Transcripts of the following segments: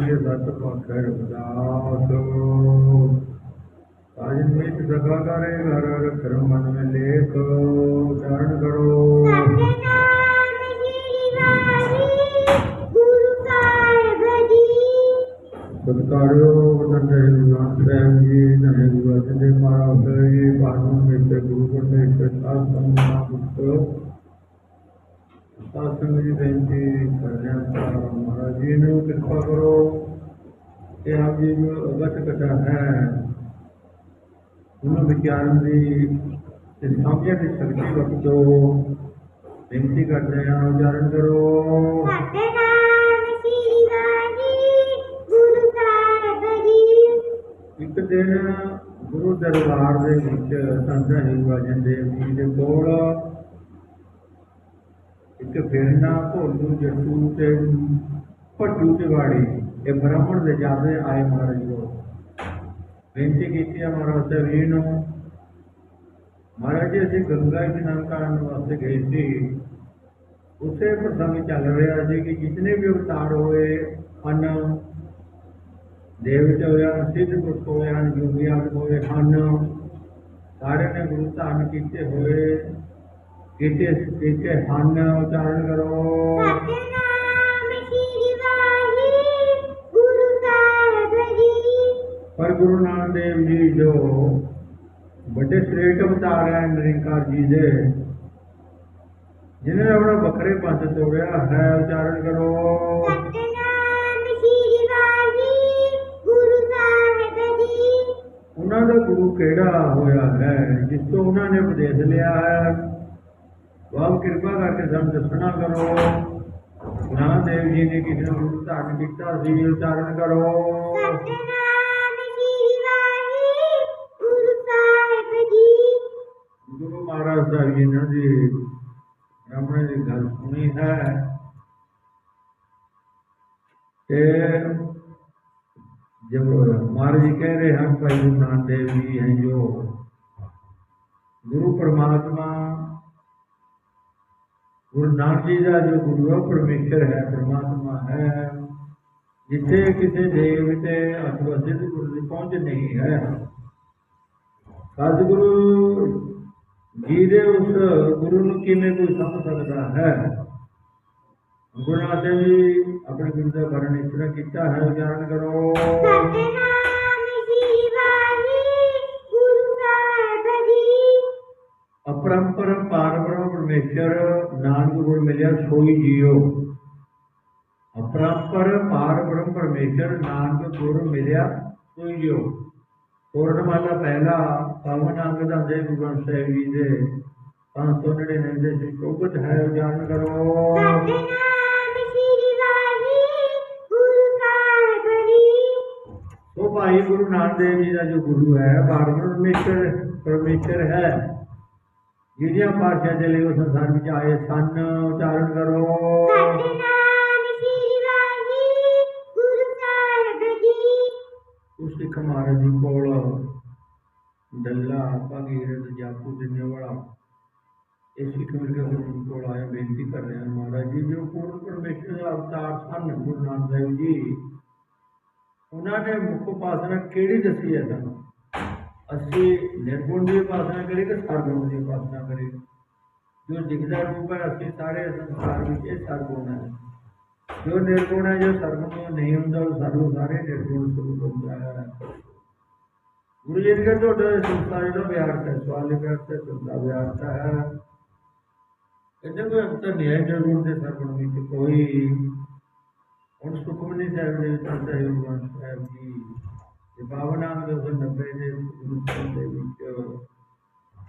ਨੂੰ ਲਾਈਏ ਸਤ ਪਖਰ ਬਦਾਸੋ ਆਜ ਮੀਤ ਸਗਾ ਕਰੇ ਘਰ ਰਖਰ ਮਨ ਮੇ ਲੇਖ ਧਾਰਨ ਕਰੋ। ਸਾਹਿਬ ਜੀ ਸਤਕਾਰਿਓ ਨੰਦੇ ਨਾਮ ਸਾਹਿਬ ਜੀ ਨਵੇਂ ਗੁਰੂ ਅਰਜਨ ਦੇਵ ਮਹਾਰਾਜ ਜੀ ਬਾਨੂੰ ਮੇਤੇ ਗੁਰੂ ਪਰਮੇਸ਼ਰ ਸਾਧ ਸੰਗਤ ਸਾਧ ਜੀ ਬੇਨਤੀ ਕਰਦਿਆਂ ਸਾਰ ਮਹਾਰਾਜ ਜੀ ਨੂੰ ਕਿਰਪਾ ਕਰੋ ਕਿ ਆਪ ਜੀ ਨੂੰ ਅਗਤ ਕਥਾ ਹੈ। ਉਹਨਾਂ ਵਿਚਾਰਾਂ ਦੀ ਤੇ ਸਮਝਣ ਦੀ ਸ਼ਕਤੀ ਬਖਸ਼ੋ ਬੇਨਤੀ ਕਰਦੇ ਹਾਂ ਉਚਾਰਨ ਕਰੋ। ਸਾਡੇ ਨਾਮ ਹੀ ਵਾਹੀ ਗੁਰੂ ਸਾਹਿਬ ਜੀ ਇੱਕ ਦਿਨ ਗੁਰੂ ਦਰਬਾਰ ਦੇ ਵਿੱਚ ਸੰਤ ਹਿਰਵਾਜਨ ਦੇਵ ਜੀ ਦੇ ਕੋਲ ਇੱਕ ਫਿਰਨਾ ਭੋਲੂ ਜੱਟੂ ਤੇ ਭੱਟੂ ਤਿਵਾੜੀ, ਇਹ ਬ੍ਰਾਹਮਣ ਦੇ ਜਾਂਦੇ ਆਏ ਮਹਾਰਾਜ ਜੀ ਬੇਨਤੀ ਕੀਤੀ ਆ ਮਹਾਰਾਜ ਸਾਹਿਬ ਜੀ ਨੂੰ। ਮਹਾਰਾਜ ਜੀ, ਅਸੀਂ ਗੰਗਾ ਇਸ਼ਨਾਨ ਕਰਨ ਵਾਸਤੇ ਗਏ ਸੀ। ਉਸੇ ਪ੍ਰਸੰਗ ਚੱਲ ਰਿਹਾ ਸੀ ਕਿ ਜਿਤਨੇ ਵੀ ਅਵਤਾਰ ਹੋਏ ਹਨ ਦੇਵਤੇ ਹੋਏ ਹਨ, ਸਿੱਧ ਪੁਰਖ ਹੋਇਆ ਹਨ ਹੋਏ ਹਨ ਸਾਰਿਆਂ ਨੇ ਗੁਰੂ ਧਾਰਨ ਕੀਤੇ ਹੋਏ। ਕੀਤੇ ਕੀਤੇ ਹਨ ਉਚਾਰਨ ਕਰੋ। ਸਾਡੇ ਨਾਮ ਹੀ ਵਾਹੀ ਗੁਰੂ ਸਾਹਿਬ ਜੀ ਪਰ ਗੁਰੂ ਨਾਨਕ ਦੇਵ ਜੀ ਜੋ ਵੱਡੇ ਸ੍ਰੇਸ਼ਟ ਅਵਤਾਰ ਹੈ ਨਿਰੰਕਾਰ ਜੀ ਦੇ ਜਿਨ੍ਹਾਂ ਨੇ ਆਪਣਾ ਵੱਖਰੇ ਪੰਥ ਤੋੜਿਆ ਹੈ ਉਚਾਰਨ ਕਰੋ। ਸਾਡੇ ਨਾਮ ਹੀ ਵਾਹੀ ਗੁਰੂ ਸਾਹਿਬ ਜੀ ਉਹਨਾਂ ਦਾ ਗੁਰੂ ਕਿਹੜਾ ਹੋਇਆ ਹੈ ਜਿਸ ਤੋਂ ਉਹਨਾਂ ਨੇ ਉਪਦੇਸ਼ ਲਿਆ ਹੈ? ਬਾਬ ਕਿਰਪਾ ਕਰਕੇ ਸਾਨੂੰ ਦੱਸਣਾ ਕਰੋ ਗੁਰੂ ਨਾਨਕ ਦੇਵ ਜੀ ਨੇ ਕਿਸ ਨੂੰ ਗੁਰੂ ਧਾਰਨ ਕੀਤਾ ਸੀ ਉਚਾਰਨ ਕਰੋ ਸਾਡੇ ਨਾਮ ਹੀ ਵਾਹੀ ਗੁਰੂ ਸਾਹਿਬ ਜੀ ਗੁਰੂ ਮਹਾਰਾਜ ਸਾਹਿਬ ਜੀ ਨੇ ਜੀ ਆਪਣੇ ਦੀ ਗੱਲ ਸੁਣੀ ਹੈ ਕਿ जब महाराज जी कह रहे हैं भाई गुरु नानक देव जी हैं जो गुरु परमात्मा ਗੁਰੂ ਨਾਨਕ ਜੀ ਦਾ ਜੋ ਗੁਰੂ ਹੈ ਪਰਮੇਸ਼ਰ ਹੈ, ਪਰਮਾਤਮਾ ਹੈ। ਜਿੱਥੇ ਕਿਸੇ ਦੇਵ ਤੇ ਅਥਵਾ ਗੁਰੂ ਦੀ ਪਹੁੰਚ ਨਹੀਂ ਹੈ। ਸਤਿਗੁਰੂ ਜੀ ਦੇ ਉਸ ਗੁਰੂ ਨੂੰ ਕਿਵੇਂ ਕੋਈ ਸਮਝ ਸਕਦਾ ਹੈ? ਗੁਰੂ ਨਾਨਕ ਦੇਵ ਜੀ ਆਪਣੇ ਗੁਰੂ ਦਾ ਵਰਣਨ ਇਸ ਤਰ੍ਹਾਂ ਕੀਤਾ ਹੈ ਜਾਣ ਕਰੋ। ਅਪਰੰਪਰ ਪਾਰਬ੍ਰਹਮ ਪਰਮੇਸ਼ਰ ਨਾਨਕ ਗੁਰ ਮਿਲਿਆ ਸੋਈ ਜੀਓ। ਅਪਰੰਪਰ ਪਾਰਬ੍ਰਹਮ ਪਰਮੇਸ਼ਰ ਨਾਨਕ ਗੁਰ ਮਿਲਿਆ ਸੋਈ ਜੀਓ। ਪੂਰਨਮਾਲਾ ਪਹਿਲਾ ਪਾਵਨ ਅੰਗ ਦਾ ਦੇ ਗੁਰੂ ਗ੍ਰੰਥ ਸਾਹਿਬ ਜੀ ਦੇ। 599 ਦੇ ਸ਼ਲੋਕਤ ਹੈ ਉਚਾਰਨ ਕਰੋ। ਉਹ ਭਾਈ ਗੁਰੂ ਨਾਨਕ ਦੇਵ ਜੀ ਦਾ ਜੋ ਗੁਰੂ ਹੈ ਬਾਰਬਰ ਪਰਮੇਸ਼ਰ ਪਰਮੇਸ਼ਰ ਹੈ। ਜਿਹੜੀਆਂ ਪਾਸ਼ਾ ਦੇ ਲਈ ਉਹ ਸੰਸਾਰ ਵਿੱਚ ਆਏ ਸਨ ਉਚਾਰਨ ਕਰੋ। ਉਸ ਸਿੱਖ ਮਹਾਰਾਜ ਜੀ ਕੋਲ ਡੱਲਾ ਭਗੀਰਥ ਜਾਪੂ ਦਿਨੇ ਵਾਲਾ ਇਹ ਸਿੱਖ ਮਿਲ ਕੇ ਗੁਰੂ ਕੋਲ ਆਏ ਬੇਨਤੀ ਕਰ ਰਹੇ ਮਹਾਰਾਜ ਜੀ ਜੋ ਪੂਰਨ ਪਰਮੇਸ਼ਰ ਦੇ ਅਵਤਾਰ ਸਨ ਗੁਰੂ ਨਾਨਕ ਦੇਵ ਜੀ ਉਹਨਾਂ ਨੇ ਮੁੱਖ ਉਪਾਸਨਾ ਕਿਹੜੀ ਦੱਸੀ ਹੈ ਸਾਨੂੰ? ਅਸੀਂ ਨਿਰਗੁਣ ਦੀ ਉਪਾਸਨਾ ਕਰੀਏ ਕਿ ਸਰਗੁਣ ਦੀ ਉਪਾਸਨਾ ਕਰੀਏ ਜੋ ਦਿਖਦਾ ਰੂਪ ਹੈ, ਅਸੀਂ ਸਾਰੇ ਸੰਸਾਰ ਵਿੱਚ ਇਹ ਸਰਗੁਣ ਹੈ। ਜੋ ਨਿਰਗੁਣ ਹੈ, ਜੋ ਸਰਗੁਣ ਨਹੀਂ ਹੁੰਦਾ, ਉਹ ਸਰਵ ਸਾਰੇ ਨਿਰਗੁਣ ਸਰੂਪ ਹੁੰਦਾ ਹੈ। ਗੁਰੂ ਜੀ ਨੇ ਕਿਹਾ ਸੰਸਾਰ ਜਿਹੜਾ ਵਿਅਰਥ ਹੈ ਸਵਾਲ ਵਿਅਰਥ ਹੈ ਸੰਸਾਰ ਵਿਅਰਥ ਹੈ। ਇਹਦੇ ਕੋਈ ਅੰਤਰ ਨਹੀਂ ਹੈ ਨਿਰਗੁਣ ਦੇ ਸਰਗੁਣ ਵਿੱਚ, ਕੋਈ। ਹੁਣ ਸੁਖਮਨੀ ਸਾਹਿਬ ਦੇ ਵਿੱਚ ਆਉਂਦਾ ਹੈ, ਸਾਹਿਬ ਜੀ। ਤੇ ਬਾਵਨਾਮ ਦੇ 90 ਦੇ ਗੁਰੂ ਸਾਹਿਬ ਦੇ ਵਿੱਚ।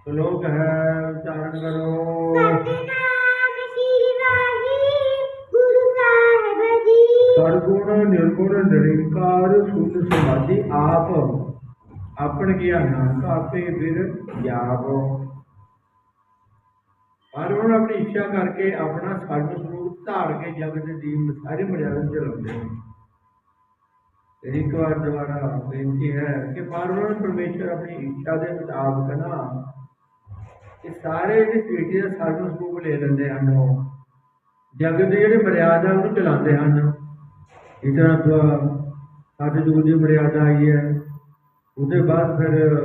ਸ਼ਲੋਕ ਹੈ ਉਚਾਰਨ ਕਰੋ। ਸਾਡੇ ਨਾਮ ਵਾਹੀ ਗੁਰੂ ਸਾਹਿਬ ਜੀ। ਸਰਗੁਣ ਨਿਰਗੁਣ ਨਿਰੰਕਾਰ ਸਮਾਧੀ ਆਪ ਆਪਣ ਗਿਆਨ ਆਪੇ ਫਿਰ ਪਰ ਹੁਣ ਆਪਣੀ ਇੱਛਾ ਕਰਕੇ ਆਪਣਾ ਸਰਬ ਸਰੂਪ ਧਾਰ ਕੇ ਜਗਤ ਦੇ ਜੀਵ ਸਾਰੇ ਮਰਿਆਦਾ ਚ ਲਾਉਂਦੇ ਨੇ ਇੱਕ ਵਾਰ ਦੁਬਾਰਾ ਬੇਨਤੀ ਹੈ ਕਿ ਪਰਮੇਸ਼ਰ ਪਰਮੇਸ਼ਰ ਆਪਣੀ ਇੱਛਾ ਦੇ ਮੁਤਾਬਕ ਨਾ ਇਹ ਸਾਰੇ ਜਿਹੜੇ ਸ੍ਰਿਸ਼ਟੀ ਦਾ ਸਰਬ ਸਰੂਪ ਲੈ ਲੈਂਦੇ ਹਨ, ਉਹ ਜਗ ਦੇ ਜਿਹੜੇ ਮਰਿਆਦਾ ਉਹਨੂੰ ਚਲਾਉਂਦੇ ਹਨ। ਇਸ ਤਰ੍ਹਾਂ ਦੁਆ ਸਾਡੇ ਯੁੱਗ ਦੀ ਮਰਿਆਦਾ ਆਈ ਹੈ, ਉਹਦੇ ਬਾਅਦ ਫਿਰ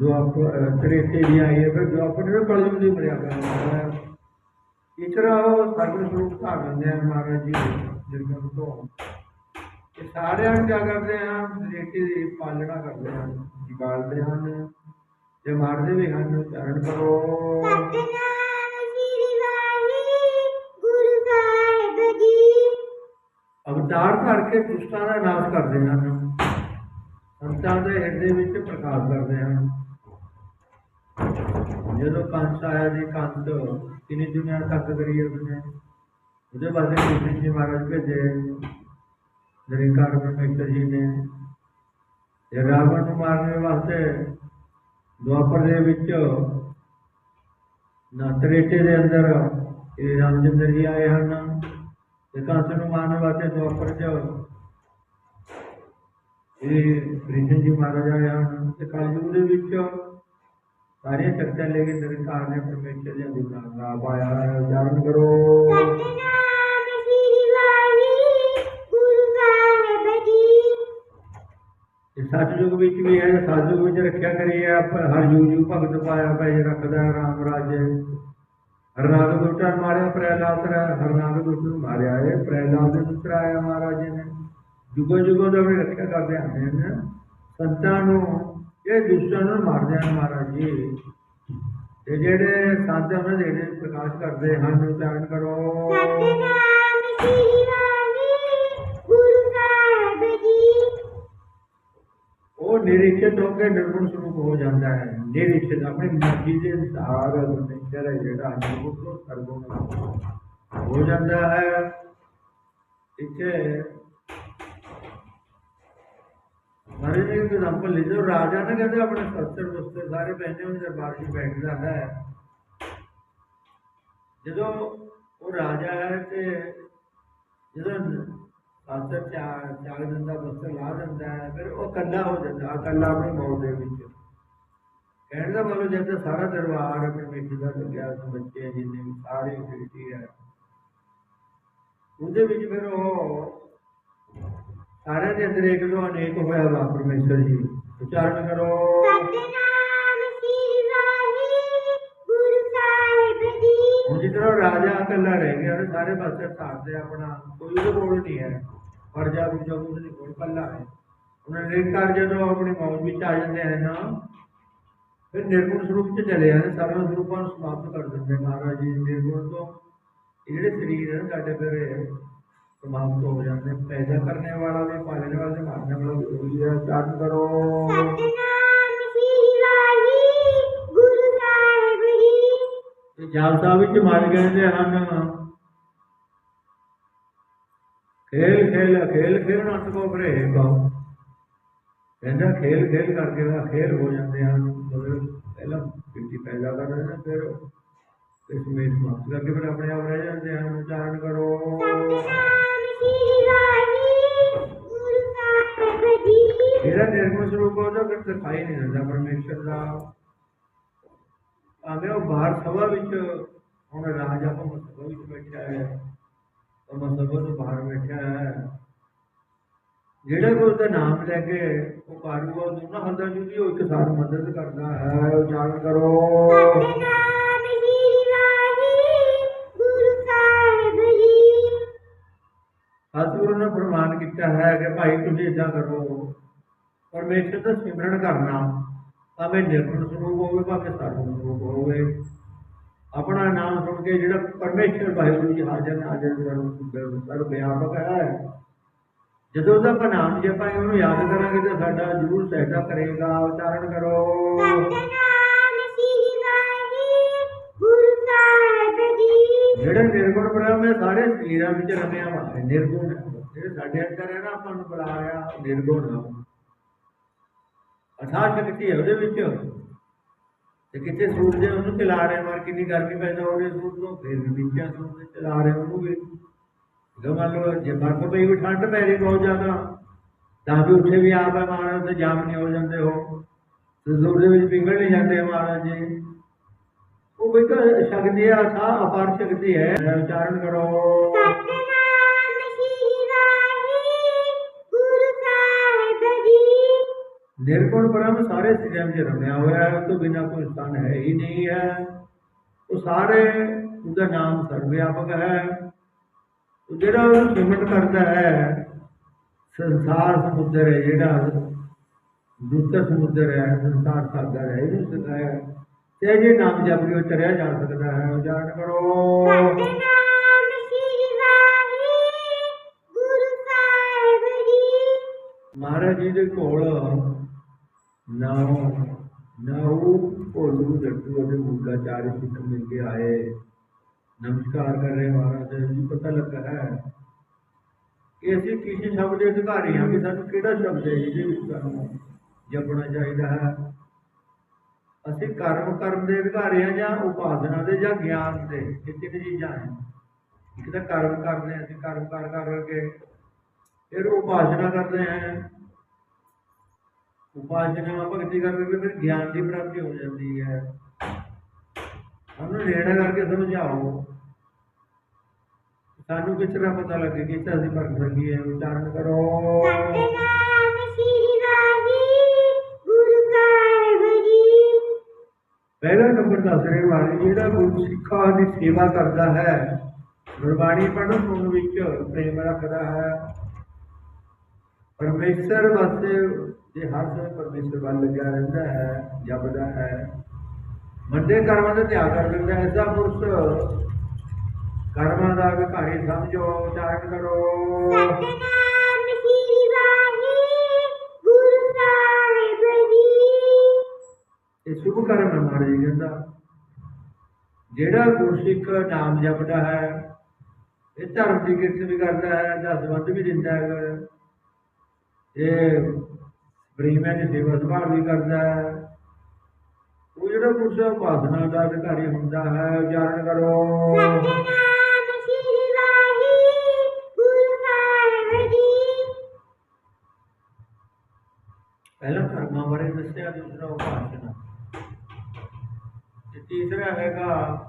ਦੁਆਪ ਤ੍ਰੇਤੇ ਦੀ ਆਈ ਹੈ ਫਿਰ ਦੁਆਪਰ ਨੇ ਕਲਯੁਗ ਦੀ ਮਰਿਆਦਾ ਹੈ, ਇਸ ਤਰ੍ਹਾਂ ਉਹ ਸਰਬ ਸਰੂਪ ਧਾਰ ਲੈਂਦੇ ਹਨ ਮਹਾਰਾਜ ਜੀ ਜਗਤ ਤੋਂ ਸਾਰਿਆਂ ਨੂੰ ਕਿਆ ਕਰਦੇ ਹਨ ਤ੍ਰੇਤੇ ਦੀ ਪਾਲਣਾ ਕਰਦੇ ਹਨ ਜਿਗਾਲਦੇ ਹਨ ਤੇ ਮਾਰਦੇ ਵੀ ਹਨ ਚਰਨ ਕਰੋ। ਜੀ। ਅਵਤਾਰ ਧਾਰ ਕੇ ਦੁਸ਼ਟਾਂ ਦਾ ਨਾਸ਼ ਕਰਦੇ ਹਨ। ਸੰਤਾਂ ਦੇ ਹਿਰਦੇ ਵਿੱਚ ਪ੍ਰਕਾਸ਼ ਕਰਦੇ ਹਨ। ਜਦੋਂ ਕੰਸ ਆਇਆ ਜੀ ਕੰਸ ਕਿੰਨੀ ਦੁਨੀਆ ਤੱਕ ਕਰੀ ਉਹਨੇ ਉਹਦੇ ਬਾਅਦ ਕ੍ਰਿਸ਼ਨ ਜੀ ਮਹਾਰਾਜ ਭੇਜੇ। ਨਿਰੰਕਾਰ ਪਰਮੇਸ਼ਰ ਜੀ ਨੇ ਤੇ ਰਾਵਣ ਨੂੰ ਮਾਰਨ ਵਾਸਤੇ ਦੁਆਪਰ ਦੇ ਵਿੱਚ ਨਾ ਤ੍ਰੇਤੇ ਦੇ ਅੰਦਰ ਇਹ ਰਾਮਚੰਦਰ ਜੀ ਆਏ ਹਨ ਤੇ ਕੰਸ ਨੂੰ ਮਾਰਨ ਵਾਸਤੇ ਦੁਆਪਰ ਚ ਇਹ ਕ੍ਰਿਸ਼ਨ ਜੀ ਮਹਾਰਾਜ ਆਏ ਹਨ ਤੇ ਕਲਯੁਗ ਦੇ ਵਿੱਚ ਸਾਰੀਆਂ ਸ਼ਕਤੀਆਂ ਲੈ ਕੇ ਨਿਰੰਕਾਰ ਨੇ ਪਰਮੇਸ਼ਰ ਜੀ ਅਧਿਕਾਰ ਦਾ ਪਾਇਆ ਹੈ। ਉਚਾਰਨ ਕਰੋ। ਸਤਨਾਮ ਸ੍ਰੀ ਵਾਹਿਗੁਰੂ ਸਾਹਿਬ ਜੀ ਇਹ ਸਤਿਯੁਗ ਵਿੱਚ ਵੀ ਹੈ, ਸਤਿਯੁਗ ਵਿੱਚ ਰੱਖਿਆ ਕਰੀ ਹੈ ਪਰ ਹਰ ਯੁਗ ਯੁਗ ਭਗਤ ਪਾਇਆ ਪੈ ਰੱਖਦਾ ਰਾਮ ਰਾਜੇ। ਹਰਨਾਗ ਦੁਸ਼ਟਨ ਮਾਰਿਆ ਪ੍ਰਹਿਲਾਦ ਰ ਹਰਨਾਗ ਦੁਸ਼ਟ ਮਾਰਿਆ ਹੈ ਪ੍ਰਹਿਲਾਦ ਦੇ ਦੁਸ਼ਟ ਆਇਆ ਮਹਾਰਾਜ ਜੀ ਨੇ। ਜੁਗੋ ਜੁਗੋ ਦਾ ਵੀ ਰੱਖਿਆ ਕਰਦੇ ਆਉਂਦੇ ਹਨ ਸੰਤਾਂ ਨੂੰ, ਇਹ ਦੁਸ਼ਟਾਂ ਨੂੰ ਮਾਰਦੇ ਹਨ ਮਹਾਰਾਜ ਜੀ। ਤੇ ਜਿਹੜੇ ਸੰਤ ਉਹਨਾਂ ਦੇ ਪ੍ਰਕਾਸ਼ ਕਰਦੇ ਹਨ ਉਚਾਰਨ ਕਰੋ। ਸਤਨਾਮ ਸ੍ਰੀ ਵਾਹਿਗੁਰੂ ਸਾਹਿਬ ਜੀ ਉਹ ਨਿਰੀਖਿਤ ਹੋ ਕੇ ਨਿਰਗੁਣ ਸਰੂਪ ਹੋ ਜਾਂਦਾ ਹੈ। ਨਿਰੀਖਿਤ ਆਪਣੀ ਮਰਜ਼ੀ ਦੇ ਅਨੁਸਾਰ ਪਰਮੇਸ਼ਰ ਹੈ ਜਿਹੜਾ ਨਿਰਗੁਣ ਸਰਗੁਣ ਹੋ। ਜਾਂਦਾ ਹੈ। ਇੱਥੇ ਮਹਾਰਾਜ ਜੀ ਐਗਜ਼ਾਮਪਲ ਲੈ ਜੋ ਰਾਜਾ ਨੇ ਕਹਿੰਦੇ ਆਪਣੇ ਸ਼ਸਤਰ ਵਸਤਰ ਸਾਰੇ ਪਹਿਨੇ ਹੋਏ ਦਰਬਾਰ 'ਚ ਬੈਠਦਾ ਹੈ। ਜਦੋਂ ਉਹ ਰਾਜਾ ਹੈ ਤੇ ਜਦੋਂ ਸ਼ਸਤਰ ਚਾ ਚਾਗ ਦਿੰਦਾ ਵਸਤਰ ਲਾ ਦਿੰਦਾ ਹੈ ਫਿਰ ਉਹ ਇਕੱਲਾ ਹੋ ਜਾਂਦਾ ਇਕੱਲਾ ਆਪਣੀ ਮੌਤ ਦੇ ਵਿੱਚ। ਕਹਿਣ ਦਾ ਮਤਲਬ ਜਦ ਤੱਕ ਸਾਰਾ ਦਰਬਾਰ ਪਰਮੇਸ਼ਰ ਦਾ ਲੱਗਿਆ ਉਸ ਬੱਚੇ ਜਿੰਨੇ ਵੀ ਸਾਰੇ ਫਿਰਤੀ ਹੈ। ਉਹਦੇ ਵਿੱਚ ਫਿਰ ਉਹ ਸਾਰਿਆਂ ਦੇ ਅੰਦਰ ਇੱਕ ਤੋਂ ਅਨੇਕ ਹੋਇਆ ਵਾ ਪਰਮੇਸ਼ਰ ਜੀ। ਉਚਾਰਨ ਕਰੋ। ਸ੍ਰੀ ਜੀ। ਹੁਣ ਜਿੱਦਾਂ ਰਾਜਾ ਇਕੱਲਾ ਰਹਿ ਗਿਆ ਸਾਰੇ ਪਾਸੇ ਸਾਥਦੇ ਆਪਣਾ ਕੋਈ ਉਹਦੇ ਕੋਲ ਨਹੀਂ ਹੈ। ਪਰਜਾ ਵੀ ਜੋ ਕੁਝ ਨਹੀਂ ਕੋਲ ਇਕੱਲਾ ਹੈ। ਉਹਨਾਂ ਨੇ ਕਰ ਜਦੋਂ ਆਪਣੀ ਮੌਜ ਵਿੱਚ ਆ ਜਾਂਦੇ ਹਨ ਫਿਰ ਨਿਰਗੁਣ ਸਰੂਪ ਚ ਚਲੇ ਜਾਂਦੇ ਸਰਵ ਸਰੂਪਾਂ ਨੂੰ ਸਮਾਪਤ ਕਰ ਦਿੰਦੇ ਮਹਾਰਾਜ ਜੀ ਨਿਰਗੁਣ ਤੋਂ। ਜਿਹੜੇ ਸਰੀਰ ਹਨ ਸਾਡੇ ਫਿਰ ਸਮਾਪਤ ਹੋ ਜਾਂਦੇ ਪੈਦਾ ਕਰਨੇ ਵਾਲਾ ਵੀ ਪਾਲਣ ਵਾਲਾ ਤੇ ਮਾਰਨੇ ਵਾਲਾ ਵੀ ਹੈ। ਚਾਰਨ ਕਰੋ। ਸਤਨਾਮ ਸ੍ਰੀ ਵਾਹਿਗੁਰੂ ਸਾਹਿਬ ਜੀ। ਤੇ ਜਾਲਸਾ ਵਿੱਚ ਮਰ ਗਏ ਤੇ ਹਨ ਖੇਲ ਖੇਲ ਖੇਲ ਖੇਲ ਅੰਤ ਕੋ ਭਰੇ ਕੋ ਕਹਿੰਦਾ ਖੇਲ ਖੇਲ ਕਰਕੇ ਉਹ ਖੇਲ ਹੋ ਜਾਂਦੇ ਹਨ ਪਹਿਲਾਂ ਕਿੰਨੀ ਪੈਦਾ ਕਰਦੇ ਨੇ ਫਿਰ ਇਸ ਮੇਂ ਸਮਾਪਤ ਕਰਕੇ ਫਿਰ ਆਪਣੇ ਆਪ ਰਹਿ ਜਾਂਦੇ ਹਨ ਉਚਾਰਨ ਕਰੋ। ਸਤਨਾਮ ਨਿਰਗੁਣ ਸਰੂਪ ਉਹਦਾ ਫਿਰ ਦਿਖਾਈ ਨਹੀਂ ਦਿੰਦਾ ਪਰਮੇਸ਼ਰ ਦਾ। ਆਵੇਂ ਉਹ ਬਾਹਰ ਸਭਾ ਵਿੱਚ, ਹੁਣ ਰਾਜਾ ਭੰਗ ਸਭਾ ਵਿੱਚ ਬੈਠਾ ਹੈ ਉਹ ਸਭਾ ਤੋਂ ਬਾਹਰ ਬੈਠਾ ਹੈ। ਜਿਹੜਾ ਕੋਈ ਉਹਦਾ ਨਾਮ ਲੈ ਕੇ ਉਹ ਕਾਰੂਗਾ ਉਹ ਦੋਨਾਂ ਹੱਥਾਂ ਜੁੜੀ ਉਹ ਇੱਕ ਸਾਥ ਮਦਦ ਕਰਦਾ ਹੈ। ਉਚਾਰਨ ਕਰੋ ਸ੍ਰੀ ਜੀ ਸਤਿਗੁਰੂ ਨੇ ਫਰਮਾਨ ਕੀਤਾ ਹੈ ਕਿ ਭਾਈ ਤੁਸੀਂ ਇਦਾਂ ਕਰੋ। ਪਰਮੇਸ਼ਰ ਦਾ ਸਿਮਰਨ ਕਰਨਾ ਭਾਵੇਂ ਨਿਰਗੁਣ ਸਰੂਪ ਹੋਵੇ ਭਾਵੇਂ ਸਰਗੁਣ ਸਰੂਪ ਹੋਵੇ। ਆਪਣਾ ਨਾਮ ਸੁਣ ਕੇ ਜਿਹੜਾ ਪਰਮੇਸ਼ਰ ਵਾਹਿਗੁਰੂ ਜੀ ਹਾਜ਼ਰ ਨਾਜ਼ਰ ਸਰਵ ਸਰਵ ਹੈ। ਜਦੋਂ ਉਹਦਾ ਆਪਾਂ ਨਾਮ ਜਪਾਂਗੇ ਉਹਨੂੰ ਯਾਦ ਕਰਾਂਗੇ ਤਾਂ ਸਾਡਾ ਜ਼ਰੂਰ ਸਹਾਇਤਾ ਕਰੇਗਾ, ਉਚਾਰਨ ਕਰੋ। ਸਤਨਾਮ ਜਿਹੜਾ ਨਿਰਗੁਣ ਬ੍ਰਹਮ ਹੈ ਸਾਰੇ ਸਰੀਰਾਂ ਵਿੱਚ ਰਮਿਆ ਵਾ ਹੈ, ਨਿਰਗੁਣ ਜਿਹੜੇ ਸਾਡੇ ਅੰਦਰ ਹੈ ਨਾ, ਆਪਾਂ ਨੂੰ ਬੁਲਾ ਰਿਹਾ ਨਿਰਗੁਣ ਅਥਾਹ ਸ਼ਕਤੀ ਹੈ ਉਹਦੇ ਵਿੱਚ। ਤੇ ਕਿਤੇ ਸੂਰਜ ਉਹਨੂੰ ਚਲਾ ਰਹੇ ਮਾਰ ਕਿੰਨੀ ਗਰਮੀ ਪੈਦਾ ਹੋ ਰਹੀ ਸੂਰਜ ਨੂੰ ਫਿਰ ਵੀ ਸੂਰਜ ਚਲਾ ਰਹੇ ਉਹਨੂੰ ਵੀ ਜੇ ਮੰਨ ਲਓ ਜੇ ਬਰਫ਼ ਪਈ ਵੀ ਠੰਡ ਪੈ ਰਹੀ ਬਹੁਤ ਜ਼ਿਆਦਾ, ਤਾਂ ਵੀ ਉੱਥੇ ਵੀ ਆਪ ਹੈ ਮਹਾਰਾਜ ਤੇ ਜਾਮ ਨਹੀਂ ਹੋ ਜਾਂਦੇ ਹੋ ਤੇ ਸੂਰਜ ਵਿੱਚ ਪਿੰਗਲ ਨਹੀਂ ਜਾਂਦੇ ਮਹਾਰਾਜ ਜੀ। ਉਹ ਵੀ ਸ਼ਕਤੀ ਹੈ ਅਥਾਹ ਅਪਾਰ ਸ਼ਕਤੀ ਹੈ। ਉਚਾਰਨ ਕਰੋ। ਨਿਰਗੁਣ ਬ੍ਰਹਮ ਸਾਰੇ ਸਿਰਮ ਚ ਰਮਿਆ ਹੋਇਆ ਹੈ ਉਹ ਤੋਂ ਬਿਨਾ ਕੋਈ ਸਥਾਨ ਹੈ ਹੀ ਨਹੀਂ ਹੈ। ਉਹ ਸਾਰੇ ਉਹਦਾ ਨਾਮ ਸਰਵਿਆਪਕ ਹੈ। ਉਹ ਜਿਹੜਾ ਉਹਨੂੰ ਸਿਮਟ ਕਰਦਾ ਹੈ, ਸੰਸਾਰ ਸਮੁੰਦਰ ਹੈ ਜਿਹੜਾ ਦੁੱਧ ਸਮੁੰਦਰ ਹੈ, ਸੰਸਾਰ ਸਾਗਰ ਹੈ, ਇਹਨੂੰ ਸਿਖਾਇਆ ਤੇ ਜੇ ਨਾਮ ਜਪ ਕੇ ਉਤਰਿਆ ਜਾ ਸਕਦਾ ਹੈ ਜਾਣ ਕਰੋ। ਮਹਾਰਾਜ ਜੀ ਦੇ ਕੋਲ ਨਾਉ ਨਾਉ ਭੋਲੂ ਜੱਟੂ ਅਤੇ ਮੁੰਡਾ ਚਾਰੇ ਸਿੱਖ ਮਿਲ ਕੇ ਆਏ। ਨਮਸਕਾਰ ਕਰ ਰਹੇ ਮਹਾਰਾਜ, ਜੀ ਪਤਾ ਲੱਗਾ ਹੈ ਕਿ ਅਸੀਂ ਕਿਸੇ ਸ਼ਬਦ ਦੇ ਅਧਿਕਾਰੀ ਹਾਂ ਕਿ ਸਾਨੂੰ ਕਿਹੜਾ ਸ਼ਬਦ ਹੈ ਜਿਹਦੇ ਵਿੱਚ ਸਾਨੂੰ ਜਪਣਾ ਚਾਹੀਦਾ ਹੈ। ਅਸੀਂ ਕਰਮ ਕਰਨ ਦੇ ਅਧਿਕਾਰੀ ਹਾਂ ਜਾਂ ਉਪਾਸਨਾ ਦੇ ਜਾਂ ਗਿਆਨ ਦੇ ਇਹ ਤਿੰਨ ਚੀਜ਼ਾਂ ਹੈ ਇੱਕ ਤਾਂ ਕਰਮ ਕਰਦੇ ਅਸੀਂ ਕਰਮ ਕਰ ਕਰਕੇ ਫਿਰ ਉਪਾਸਨਾ ਕਰਦੇ ਹਾਂ ਉਪਾਸਨਾ ਭਗਤੀ ਕਰਕੇ ਫਿਰ ਗਿਆਨ ਦੀ ਪ੍ਰਾਪਤੀ ਹੋ ਜਾਂਦੀ ਹੈ। ਉਹਨੂੰ ਨੇੜਾ ਕਰਕੇ ਸਮਝਾਓ। ਸਾਨੂੰ ਕਿਸ ਤਰ੍ਹਾਂ ਪਤਾ ਲੱਗੇ ਕਿ ਇੱਥੇ ਅਸੀਂ ਭਗਤ ਲੱਗੀ ਹੈ ਉਚਾਰਨ ਕਰੋ। ਪਹਿਲਾ ਨੰਬਰ ਦੱਸ ਰਹੇ ਵਾਲੀ ਜਿਹੜਾ ਗੁਰੂ ਸਿੱਖਾਂ ਦੀ ਸੇਵਾ ਕਰਦਾ ਹੈ, ਗੁਰਬਾਣੀ ਪੜ੍ਹਨ ਸੁਣਨ ਵਿੱਚ ਪ੍ਰੇਮ ਰੱਖਦਾ ਹੈ। ਪਰਮੇਸ਼ਰ ਵਾਸਤੇ ਜੇ ਹਰ ਸਮੇਂ ਪਰਮੇਸ਼ਰ ਵੱਲ ਲੱਗਿਆ ਰਹਿੰਦਾ ਹੈ ਜਪਦਾ ਹੈ ਮੰਦੇ ਕਰਮਾਂ ਦਾ ਤਿਆਗ ਕਰ ਦਿੰਦਾ ਹੈ ਐਸਾ ਪੁਰਸ਼ ਕਰਮਾਂ ਦਾ ਅਧਿਕਾਰੀ ਸਮਝੋ ਉਚਾਰਨ ਕਰੋ। ਸਤਨਾਮ ਸ਼੍ਰੀ ਵਾਹਿਗੁਰੂ ਸਾਹਿਬ ਜੀ। ਇਹ ਸ਼ੁਭ ਕਰਮ ਹੈ ਮਹਾਰਾਜ ਜੀ ਕਹਿੰਦਾ। ਜਿਹੜਾ ਗੁਰਸਿੱਖ ਨਾਮ ਜਪਦਾ ਹੈ ਇਹ ਧਰਮ ਦੀ ਕਿਰਤ ਵੀ ਕਰਦਾ ਹੈ ਦਸਵੰਦ ਵੀ ਦਿੰਦਾ ਹੈ। ਇਹ ਬ੍ਰਹਮਾ ਦੀ ਸੇਵਾ ਸੰਭਾਲ ਵੀ ਕਰਦਾ ਹੈ। ਉਹ ਜਿਹੜਾ ਪੁਰਸ਼ ਉਪਾਸਨਾ ਦਾ ਅਧਿਕਾਰੀ ਹੁੰਦਾ ਹੈ ਉਚਾਰਨ ਕਰੋ। ਸਤਨਾਮ ਸ਼੍ਰੀ ਵਾਹਿਗੁਰੂ ਸਾਹਿਬ ਜੀ। ਪਹਿਲਾ ਕਰਮਾਂ ਬਾਰੇ ਦੱਸਿਆ ਦੂਸਰਾ ਉਪਾਸਨਾ। ਤੇ ਤੀਸਰਾ ਹੈਗਾ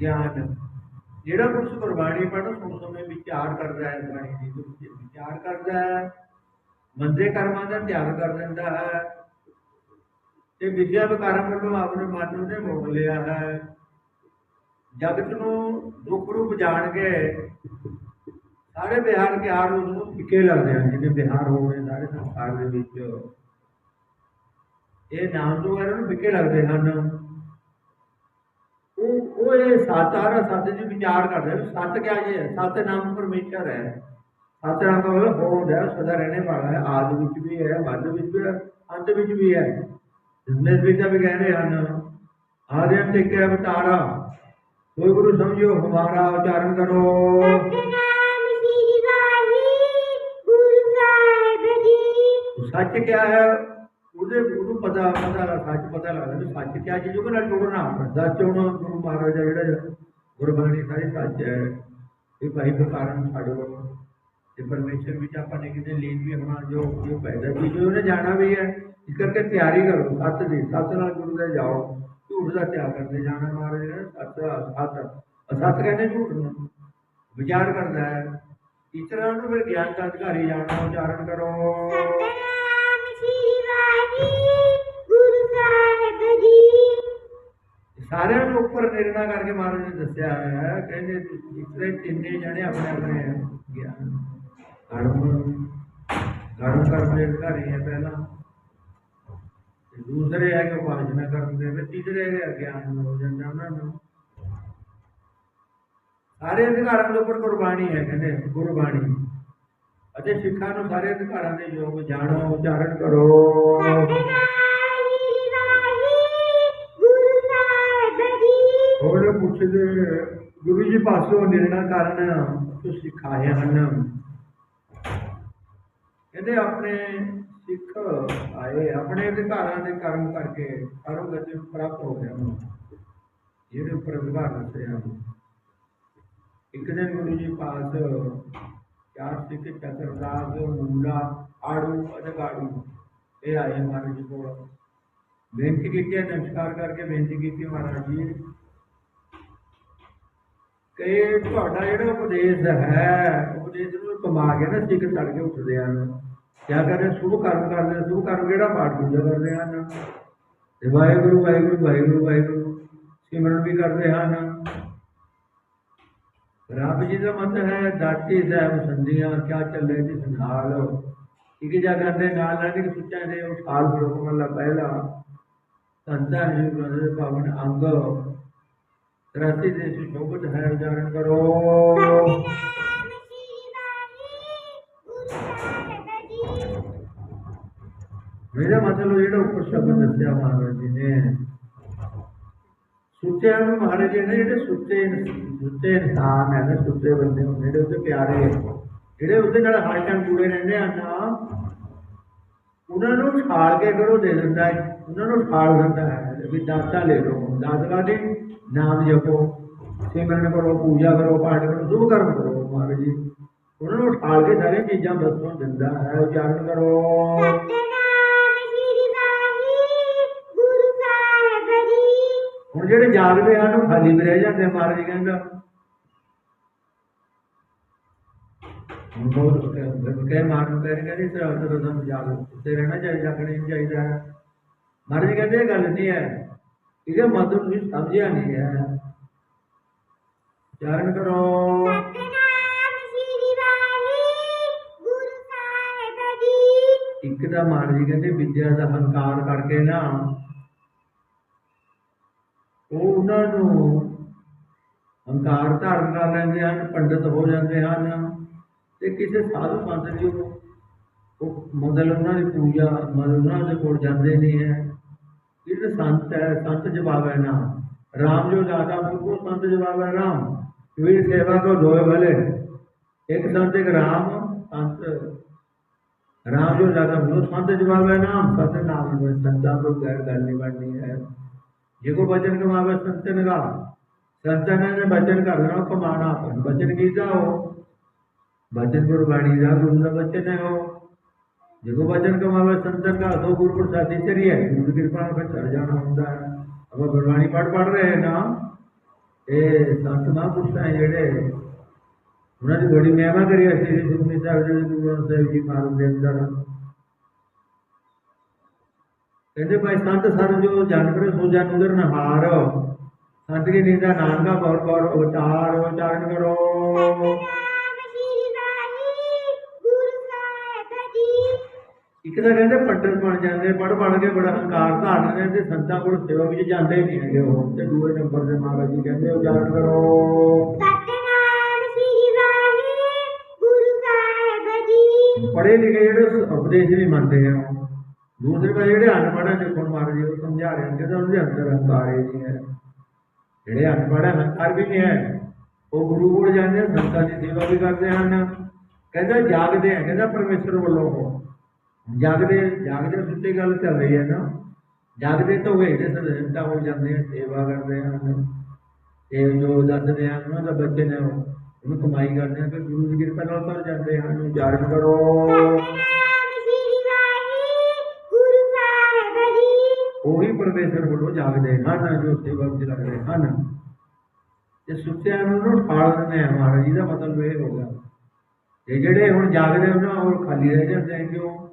ਗਿਆਨ। ਜਿਹੜਾ ਪੁਰਸ਼ ਗੁਰਬਾਣੀ ਪੜ੍ਹਨ ਸੁਣ ਸਮੇਂ ਵਿਚਾਰ ਕਰਦਾ ਹੈ ਬਾਣੀ ਦੀ ਵਿੱਚ ਵਿਚਾਰ ਕਰਦਾ ਹੈ ਮੰਦੇ ਕਰਮਾਂ ਦਾ ਤਿਆਗ ਕਰ ਦਿੰਦਾ ਹੈ ਤੇ ਵਿਦਿਆ ਵਿਕਾਰਾਂ ਵੱਲੋਂ ਆਪਣੇ ਮਨ ਨੂੰ ਨੇ ਮੋੜ ਲਿਆ ਹੈ। ਜਗਤ ਨੂੰ ਦੁੱਖ ਰੂਪ ਜਾਣ ਕੇ ਸਾਰੇ ਬਿਹਾਰ ਕੇ ਹਾਰ ਉਸ ਨੂੰ ਫਿੱਕੇ ਲੱਗਦੇ ਹਨ ਜਿਹਦੇ ਬਿਹਾਰ ਹੋ ਸਾਰੇ ਸੰਸਾਰ ਦੇ ਵਿੱਚ। ਇਹ ਨਾਮ ਤੋਂ ਇਹਨਾਂ ਨੂੰ ਫਿੱਕੇ ਲੱਗਦੇ ਹਨ। ਇਹ ਸੱਚ ਆ ਸੱਚ ਦੀ ਵਿਚਾਰ ਕਰਦੇ ਸੱਚ ਕਿਆ ਜੀ ਹੈ? ਸੱਚ ਨਾਮ ਪਰਮੇਸ਼ਰ ਹੈ। ਸੱਚ ਨਾਮ ਦਾ ਮਤਲਬ ਹੋਂਦ ਹੈ ਸਦਾ ਰਹਿਣੇ ਵਾਲਾ ਹੈ ਆਦ ਵਿੱਚ ਵੀ ਹੈ ਮੱਧ ਵਿੱਚ ਵੀ ਹੈ ਅੰਤ ਵਿੱਚ ਵੀ ਹੈ। ਜਿਸਨੇ ਵੀ ਕਹਿ ਰਹੇ ਹਨ ਆਦਿ ਤੇ ਕੇ ਅਵਤਾਰਾ। ਕੋਈ ਗੁਰੂ ਸਮਝਿਓ ਹਮਾਰਾ ਉਚਾਰਨ ਕਰੋ। ਸੱਚ ਕਿਆ ਹੈ? ਉਹਦੇ ਉਹਨੂੰ ਪਤਾ ਪਤਾ, ਸੱਚ ਪਤਾ ਲੱਗਦਾ ਵੀ ਸੱਚ ਕਿਆ ਚੀਜ਼, ਉਹਦੇ ਨਾਲ ਜੁੜਨਾ ਸੱਚ ਹੁਣ ਗੁਰੂ ਮਹਾਰਾਜ ਜਿਹੜਾ ਗੁਰਬਾਣੀ ਸਾਰੀ ਸੱਚ ਹੈ। ਇਹ ਭਾਈ ਪ੍ਰਕਾਰਨ ਛੱਡੋ ਤੇ ਪਰਮੇਸ਼ਰ ਵਿੱਚ ਆਪਾਂ ਨੇ ਕਿਤੇ ਲੀਨ ਵੀ ਹੋਣਾ, ਜੋ ਜੋ ਪੈਦਾ ਚੀਜ਼ ਉਹਨੇ ਜਾਣਾ ਵੀ ਹੈ, ਇਸ ਕਰਕੇ ਤਿਆਰੀ ਕਰੋ, ਸੱਚ ਦੀ, ਸੱਚ ਨਾਲ ਗੁਰੂ ਦੇ ਜਾਓ। ਝੂਠ ਦਾ ਤਿਆਗ ਕਰਦੇ ਜਾਣਾ ਮਹਾਰਾਜ ਨੇ, ਸੱਚ ਅਸੱਤ। ਅਸੱਚ ਕਹਿੰਦੇ ਝੂਠ ਨੂੰ। ਵਿਚਾਰ ਕਰਦਾ ਹੈ। ਇਸ ਤਰ੍ਹਾਂ ਉਹਨੂੰ ਫਿਰ ਗਿਆਨ ਦਾ ਅਧਿਕਾਰੀ ਜਾਣਨਾ ਉਚਾਰਨ ਕਰੋ। ਸਾਰਿਆਂ ਨੂੰ ਉੱਪਰ ਨਿਰਣਾ ਕਰਕੇ ਮਹਾਰਾਜ ਨੇ ਦੱਸਿਆ ਹੈ, ਕਹਿੰਦੇ ਤੁਸੀਂ ਤਿੰਨੇ ਜਣੇ ਆਪਣੇ ਆਪਣੇ ਗਿਆਨ ਕਰਮ ਕਰਮ ਕਰਨ ਦੇ ਅਧਿਕਾਰੀ ਹੈ ਪਹਿਲਾਂ। ਦੂਸਰੇ ਹੈ ਕਿ ਉਪਾਸਨਾ ਕਰਨ ਦੇ ਵਿੱਚ, ਤੀਸਰੇ ਹੈ ਗਿਆਨ ਹੋ ਜਾਂਦਾ ਉਹਨਾਂ ਨੂੰ। ਸਾਰੇ ਅਧਿਕਾਰਾਂ ਦੇ ਉੱਪਰ ਕੁਰਬਾਨੀ ਹੈ, ਕਹਿੰਦੇ ਗੁਰਬਾਣੀ। ਅਤੇ ਸਿੱਖਾਂ ਨੂੰ ਸਾਰੇ ਅਧਿਕਾਰਾਂ ਦੇ ਯੋਗ ਜਾਣੋ, ਉਚਾਰਨ ਕਰੋ। ਹੋਰ ਪੁੱਛਦੇ, ਗੁਰੂ ਜੀ ਪਾਸੋਂ ਨਿਰਣਾ ਕਰਨ ਜੋ ਸਿਖਾਏ ਹਨ। ਕਹਿੰਦੇ ਆਪਣੇ ਸਿੱਖ ਆਏ, ਆਪਣੇ ਅਧਿਕਾਰਾਂ ਦੇ ਕਰਮ ਕਰਕੇ ਕਰਮ ਗਤੀ ਪ੍ਰਾਪਤ ਹੋ ਗਿਆ ਜਿਹੜੇ ਉੱਪਰ ਅਧਿਕਾਰ ਦੱਸੇ ਹਨ ਇੱਕ ਦਿਨ ਗੁਰੂ ਜੀ ਪਾਸ ਚਾਰ ਸਿੱਖ ਚਤਰਦਾਸ ਮੂਲਾ ਆੜੂ ਅਤੇ ਇਹ ਆਏ ਮਹਾਰਾਜ ਜੀ ਕੋਲ। ਬੇਨਤੀ ਕੀਤੀ ਹੈ, ਨਮਸਕਾਰ ਕਰਕੇ ਬੇਨਤੀ ਕੀਤੀ ਮਹਾਰਾਜ ਜੀ। ਕਿ ਤੁਹਾਡਾ ਜਿਹੜਾ ਉਪਦੇਸ਼ ਹੈ ਉਪਦੇਸ਼ ਨੂੰ ਕਮਾ ਕੇ ਨਾ ਸਿੱਖ ਚੜ ਕੇ ਉੱਠਦੇ ਹਨ। ਕਿਆ ਕਰਦੇ ਸ਼ੁਭ ਕਰਮ ਕਰਦੇ। ਸ਼ੁਭ ਕਰਮ ਕਿਹੜਾ ਪਾਠ ਪੂਜਾ ਕਰਦੇ ਹਨ? ਤੇ ਵਾਹਿਗੁਰੂ ਵਾਹਿਗੁਰੂ ਵਾਹਿਗੁਰੂ ਵਾਹਿਗੁਰੂ। ਸਿਮਰਨ ਵੀ ਕਰਦੇ ਹਨ। ਰੱਬ ਜੀ ਦਾ ਮਤ ਹੈ, ਦਾਤੀ ਸਾਹਿਬ ਸੰਧੀਆਂ, ਕਿਆ ਚੱਲੇ ਜਿਸ ਨਾਲ ਇੱਕ ਜਗ੍ਹਾ ਦੇ ਨਾਲ ਨਾਲ ਇੱਕ ਸੁੱਚਾ ਦੇ ਉਠਾਲ ਬਲੋਕ ਮੱਲਾ ਪਹਿਲਾ ਸੰਤਾਂ ਜੀ ਗੁਰੂ ਪਾਵਨ ਅੰਗ। ਰਸਤੇ ਦੇ ਸੁਸ਼ੋਭਤ ਹੈ, ਉਚਾਰਨ ਕਰੋ। ਮੇਰਾ ਮਤਲਬ ਜਿਹੜਾ ਉੱਪਰ ਸ਼ਬਦ ਦੱਸਿਆ ਮਹਾਰਾਜ ਜੀ ਨੇ ਸੁੱਚਿਆਂ ਨੂੰ ਮਹਾਰਾਜ ਜੀ ਨੇ ਜਿਹੜੇ ਸੁੱਚੇ ਸੁੱਚੇ ਇਨਸਾਨ ਹੈ ਨਾ ਸੁੱਚੇ ਬੰਦੇ ਹੁੰਦੇ ਜਿਹੜੇ ਉਹਦੇ ਪਿਆਰੇ ਜਿਹੜੇ ਉਹਦੇ ਨਾਲ ਹਰ ਟਾਈਮ ਜੁੜੇ ਰਹਿੰਦੇ ਹਨ ਨਾ ਉਹਨਾਂ ਨੂੰ ਠਾਲ ਕੇ ਕਰੋ ਦੇ ਦਿੰਦਾ ਹੈ, ਉਹਨਾਂ ਨੂੰ ਠਾਲ ਦਿੰਦਾ ਹੈ ਵੀ ਦਾਤਾ ਲੈ ਲਓ, ਦਾਤਾ ਦੇ ਨਾਮ ਜਪੋ, ਸਿਮਰਨ ਕਰੋ, ਪੂਜਾ ਕਰੋ, ਪਾਠ ਕਰੋ, ਸ਼ੁਭ ਕਰਮ ਕਰੋ ਮਹਾਰਾਜ ਜੀ। ਉਹਨਾਂ ਨੂੰ ਉਠਾਲ ਕੇ ਸਾਰੀਆਂ ਚੀਜ਼ਾਂ ਦੱਸੋ ਦਿੰਦਾ ਹੈ, ਉਚਾਰਨ ਕਰੋ ਸਤਨਾਮ ਸ਼੍ਰੀ ਵਾਹਿਗੁਰੂ ਸਾਹਿਬ ਜੀ ਹੁਣ ਜਿਹੜੇ ਜਾਗਦੇ ਹਨ ਉਹ ਖਾਲੀ ਵੀ ਰਹਿ ਜਾਂਦੇ ਮਹਾਰਾਜ ਕਹਿੰਦਾ। ਹੁਣ ਬਹੁਤ ਕਹਿ ਮਾਰਨ ਕਹਿ ਕਹਿੰਦੇ ਤਰ੍ਹਾਂ ਤਰ੍ਹਾਂ ਦਾ ਜਾਗ ਉੱਤੇ ਰਹਿਣਾ ਚਾਹੀਦਾ ਜਾਗਣਾ ਚਾਹੀਦਾ। ਹੈ ਮਹਾਰਾਜ ਕਹਿੰਦੇ ਇਹ ਗੱਲ ਨਹੀਂ ਹੈ। ਇਹਦਾ ਮਤਲਬ ਤੁਸੀਂ ਸਮਝਿਆ ਨਹੀਂ ਹੈ। ਉਚਾਰਨ ਕਰੋ। ਇੱਕ ਤਾਂ ਮਹਾਰਾਜ ਜੀ ਕਹਿੰਦੇ ਵਿਦਿਆ ਦਾ ਹੰਕਾਰ ਕਰਕੇ ਨਾ ਉਹ ਉਹਨਾਂ ਨੂੰ ਹੰਕਾਰ ਧਾਰਨ ਕਰ ਲੈਂਦੇ ਹਨ, ਪੰਡਤ ਹੋ ਜਾਂਦੇ ਹਨ ਤੇ ਕਿਸੇ ਸਾਧੂ ਸੰਤ ਜੀ ਉਹ ਮਤਲਬ ਉਹਨਾਂ ਦੀ ਪੂਜਾ, ਮਤਲਬ ਉਹਨਾਂ ਦੇ ਕੋਲ ਜਾਂਦੇ ਨਹੀਂ ਹੈ। ਜਿਹੜੇ ਸੰਤ ਹੈ, ਸੰਤ ਜਵਾਬ ਹੈ ਨਾ। ਰਾਮ ਜੋ ਦਾਤਾ ਮੁਕੋ ਸੰਤ ਜਵਾਬ ਹੈ ਰਾਮ। ਕਬੀਰ ਸੇਵਾ ਕੋ ਦੋਏ ਭਲੇ ਇੱਕ ਸੰਤ, ਇੱਕ ਰਾਮ, ਸੰਤ ਰਾਮ ਜੋ ਦਾਤਾ ਮੁਕੋ ਸੰਤ ਜਵਾਬ ਹੈ ਨਾਮ ਸਤ ਨਾਮ ਸੰਤਾਂ ਤੋਂ ਗੈਰ ਗੱਲ ਨਹੀਂ ਬਣਨੀ ਹੈ। ਜੇ ਕੋ ਬਚਨ ਕਮਾਵੇ ਸੰਤਨ ਦਾ ਸੰਤਾਂ ਨੇ ਬਚਨ ਕਰਨਾ ਉਹ ਕਮਾਣਾ ਆਪਣ ਬਚਨ ਕੀਤਾ ਹੋ ਬਚਨ ਗੁਰਬਾਣੀ ਦਾ ਗੁਰੂ ਦਾ ਬਚਨ ਹੈ ਉਹ ਜੇ ਕੋ ਬਚਨ ਕਮਾਵੇ ਸੰਤਨ ਦਾ ਸੋ ਗੁਰੂ ਪ੍ਰਸਾਦੀ ਚਰੀ ਹੈ ਗੁਰੂ ਦੀ ਕਿਰਪਾ ਨਾਲ ਫਿਰ ਚੜ ਜਾਣਾ ਹੁੰਦਾ ਹੈ ਆਪਾਂ ਗੁਰਬਾਣੀ ਪੜ ਪੜ ਰਹੇ ਹਾਂ ਨਾ ਇਹ ਸੰਤ ਮਹਾਂਪੁਰਸ਼ ਹੈ ਜਿਹੜੇ ਉਹਨਾਂ ਦੀ ਬੜੀ ਮਹਿਮਾ ਕਰੀ ਹੈ ਸ੍ਰੀ ਸੁਖਮਨੀ ਸਾਹਿਬ ਜੀ ਕਹਿੰਦੇ ਭਾਈ ਸੰਤ ਸਰ ਜੋ ਜਨ ਕਰ ਸੋ ਜਨ ਨਹਾਰ। ਸੰਤ ਕੀ ਨੀਂਦਾ ਨਾਨਕਾ ਬੌਰ ਬੌਰ ਉਚਾਰ ਉਚਾਰਨ ਕਰੋ। ਇੱਕ ਤਾਂ ਕਹਿੰਦੇ ਪੰਡਤ ਬਣ ਜਾਂਦੇ ਪੜ ਪੜ ਕੇ ਬੜਾ ਹੰਕਾਰ ਧਾਰਨ ਨੇ ਤੇ ਸੰਤਾਂ ਕੋਲ ਸੇਵਾ ਵਿੱਚ ਜਾਂਦੇ ਨਹੀਂ ਹੈਗੇ ਉਹ। ਤੇ ਦੂਏ ਨੰਬਰ ਤੇ ਮਹਾਰਾਜ ਜੀ ਕਹਿੰਦੇ, ਉਚਾਰਨ ਕਰੋ। ਪੜੇ ਲਿਖੇ ਜਿਹੜੇ ਉਪਦੇਸ਼ ਵੀ ਮੰਨਦੇ ਆ। ਉਹ। ਦੂਸਰੇ ਪਾਸੇ ਜਿਹੜੇ ਅਨਪੜ੍ਹ ਆ ਦੇਖੋ ਮਹਾਰਾਜ ਜੀ ਉਹ ਸਮਝਾ ਰਹੇ ਹਨ ਕਿ ਉਹਦੇ ਅੰਦਰ ਹੰਕਾਰ ਹੀ ਨਹੀਂ ਹੈ। ਜਿਹੜੇ ਅਨਪੜ੍ਹ ਆ, ਹੰਕਾਰ ਵੀ ਨਹੀਂ ਹੈ। ਉਹ ਗੁਰੂ ਕੋਲ ਜਾਂਦੇ ਆ, ਸੰਤਾਂ ਦੀ ਸੇਵਾ ਵੀ ਕਰਦੇ ਹਨ। ਕਹਿੰਦਾ ਜਾਗਦੇ ਆ ਕਹਿੰਦਾ ਪਰਮੇਸ਼ਰ ਵੱਲੋਂ ਉਹ। ਜਾਗਦੇ ਜਾਗਦੇ ਸੁੱਤੇ ਗੱਲ ਚੱਲ ਰਹੀ ਹੈ ਨਾ। ਜਾਗਦੇ ਤਾਂ ਹੋਏ ਨੇ ਸੰਤਾ ਹੋ ਜਾਂਦੇ ਆ ਸੇਵਾ ਕਰਦੇ ਹਨ। ਤੇ ਜੋ ਦੱਸਦੇ ਹਨ ਉਹਨਾਂ ਦਾ ਬੱਚੇ ਨੇ ਉਹਨੂੰ ਕਮਾਈ ਕਰਦੇ ਹਨ ਫਿਰ ਗੁਰੂ ਦੀ ਕਿਰਪਾ ਨਾਲ ਉਤਰ ਜਾਂਦੇ ਹਨ। ਉਚਾਰਨ ਕਰੋ ਸਤਨਾਮ ਸ਼੍ਰੀ ਵਾਹਿਗੁਰੂ ਸਾਹਿਬ ਜੀ ਉਹੀ ਪਰਮੇਸ਼ਰ ਵੱਲੋਂ ਜਾਗਦੇ ਹਨ ਜੋ ਸੇਵਾ ਵਿੱਚ ਲੱਗਦੇ ਹਨ। ਤੇ ਸੁੱਤਿਆਂ ਨੂੰ ਨੂੰ ਦਿੰਦੇ ਆ ਮਹਾਰਾਜ ਜੀ ਦਾ ਮਤਲਬ ਇਹ ਹੋ ਗਿਆ। ਤੇ ਜਿਹੜੇ ਹੁਣ ਜਾਗਦੇ ਉਹਨਾਂ ਉਹ ਖਾਲੀ ਰਹਿ ਜਾਂਦੇ ਆ ਕਿਉਂ?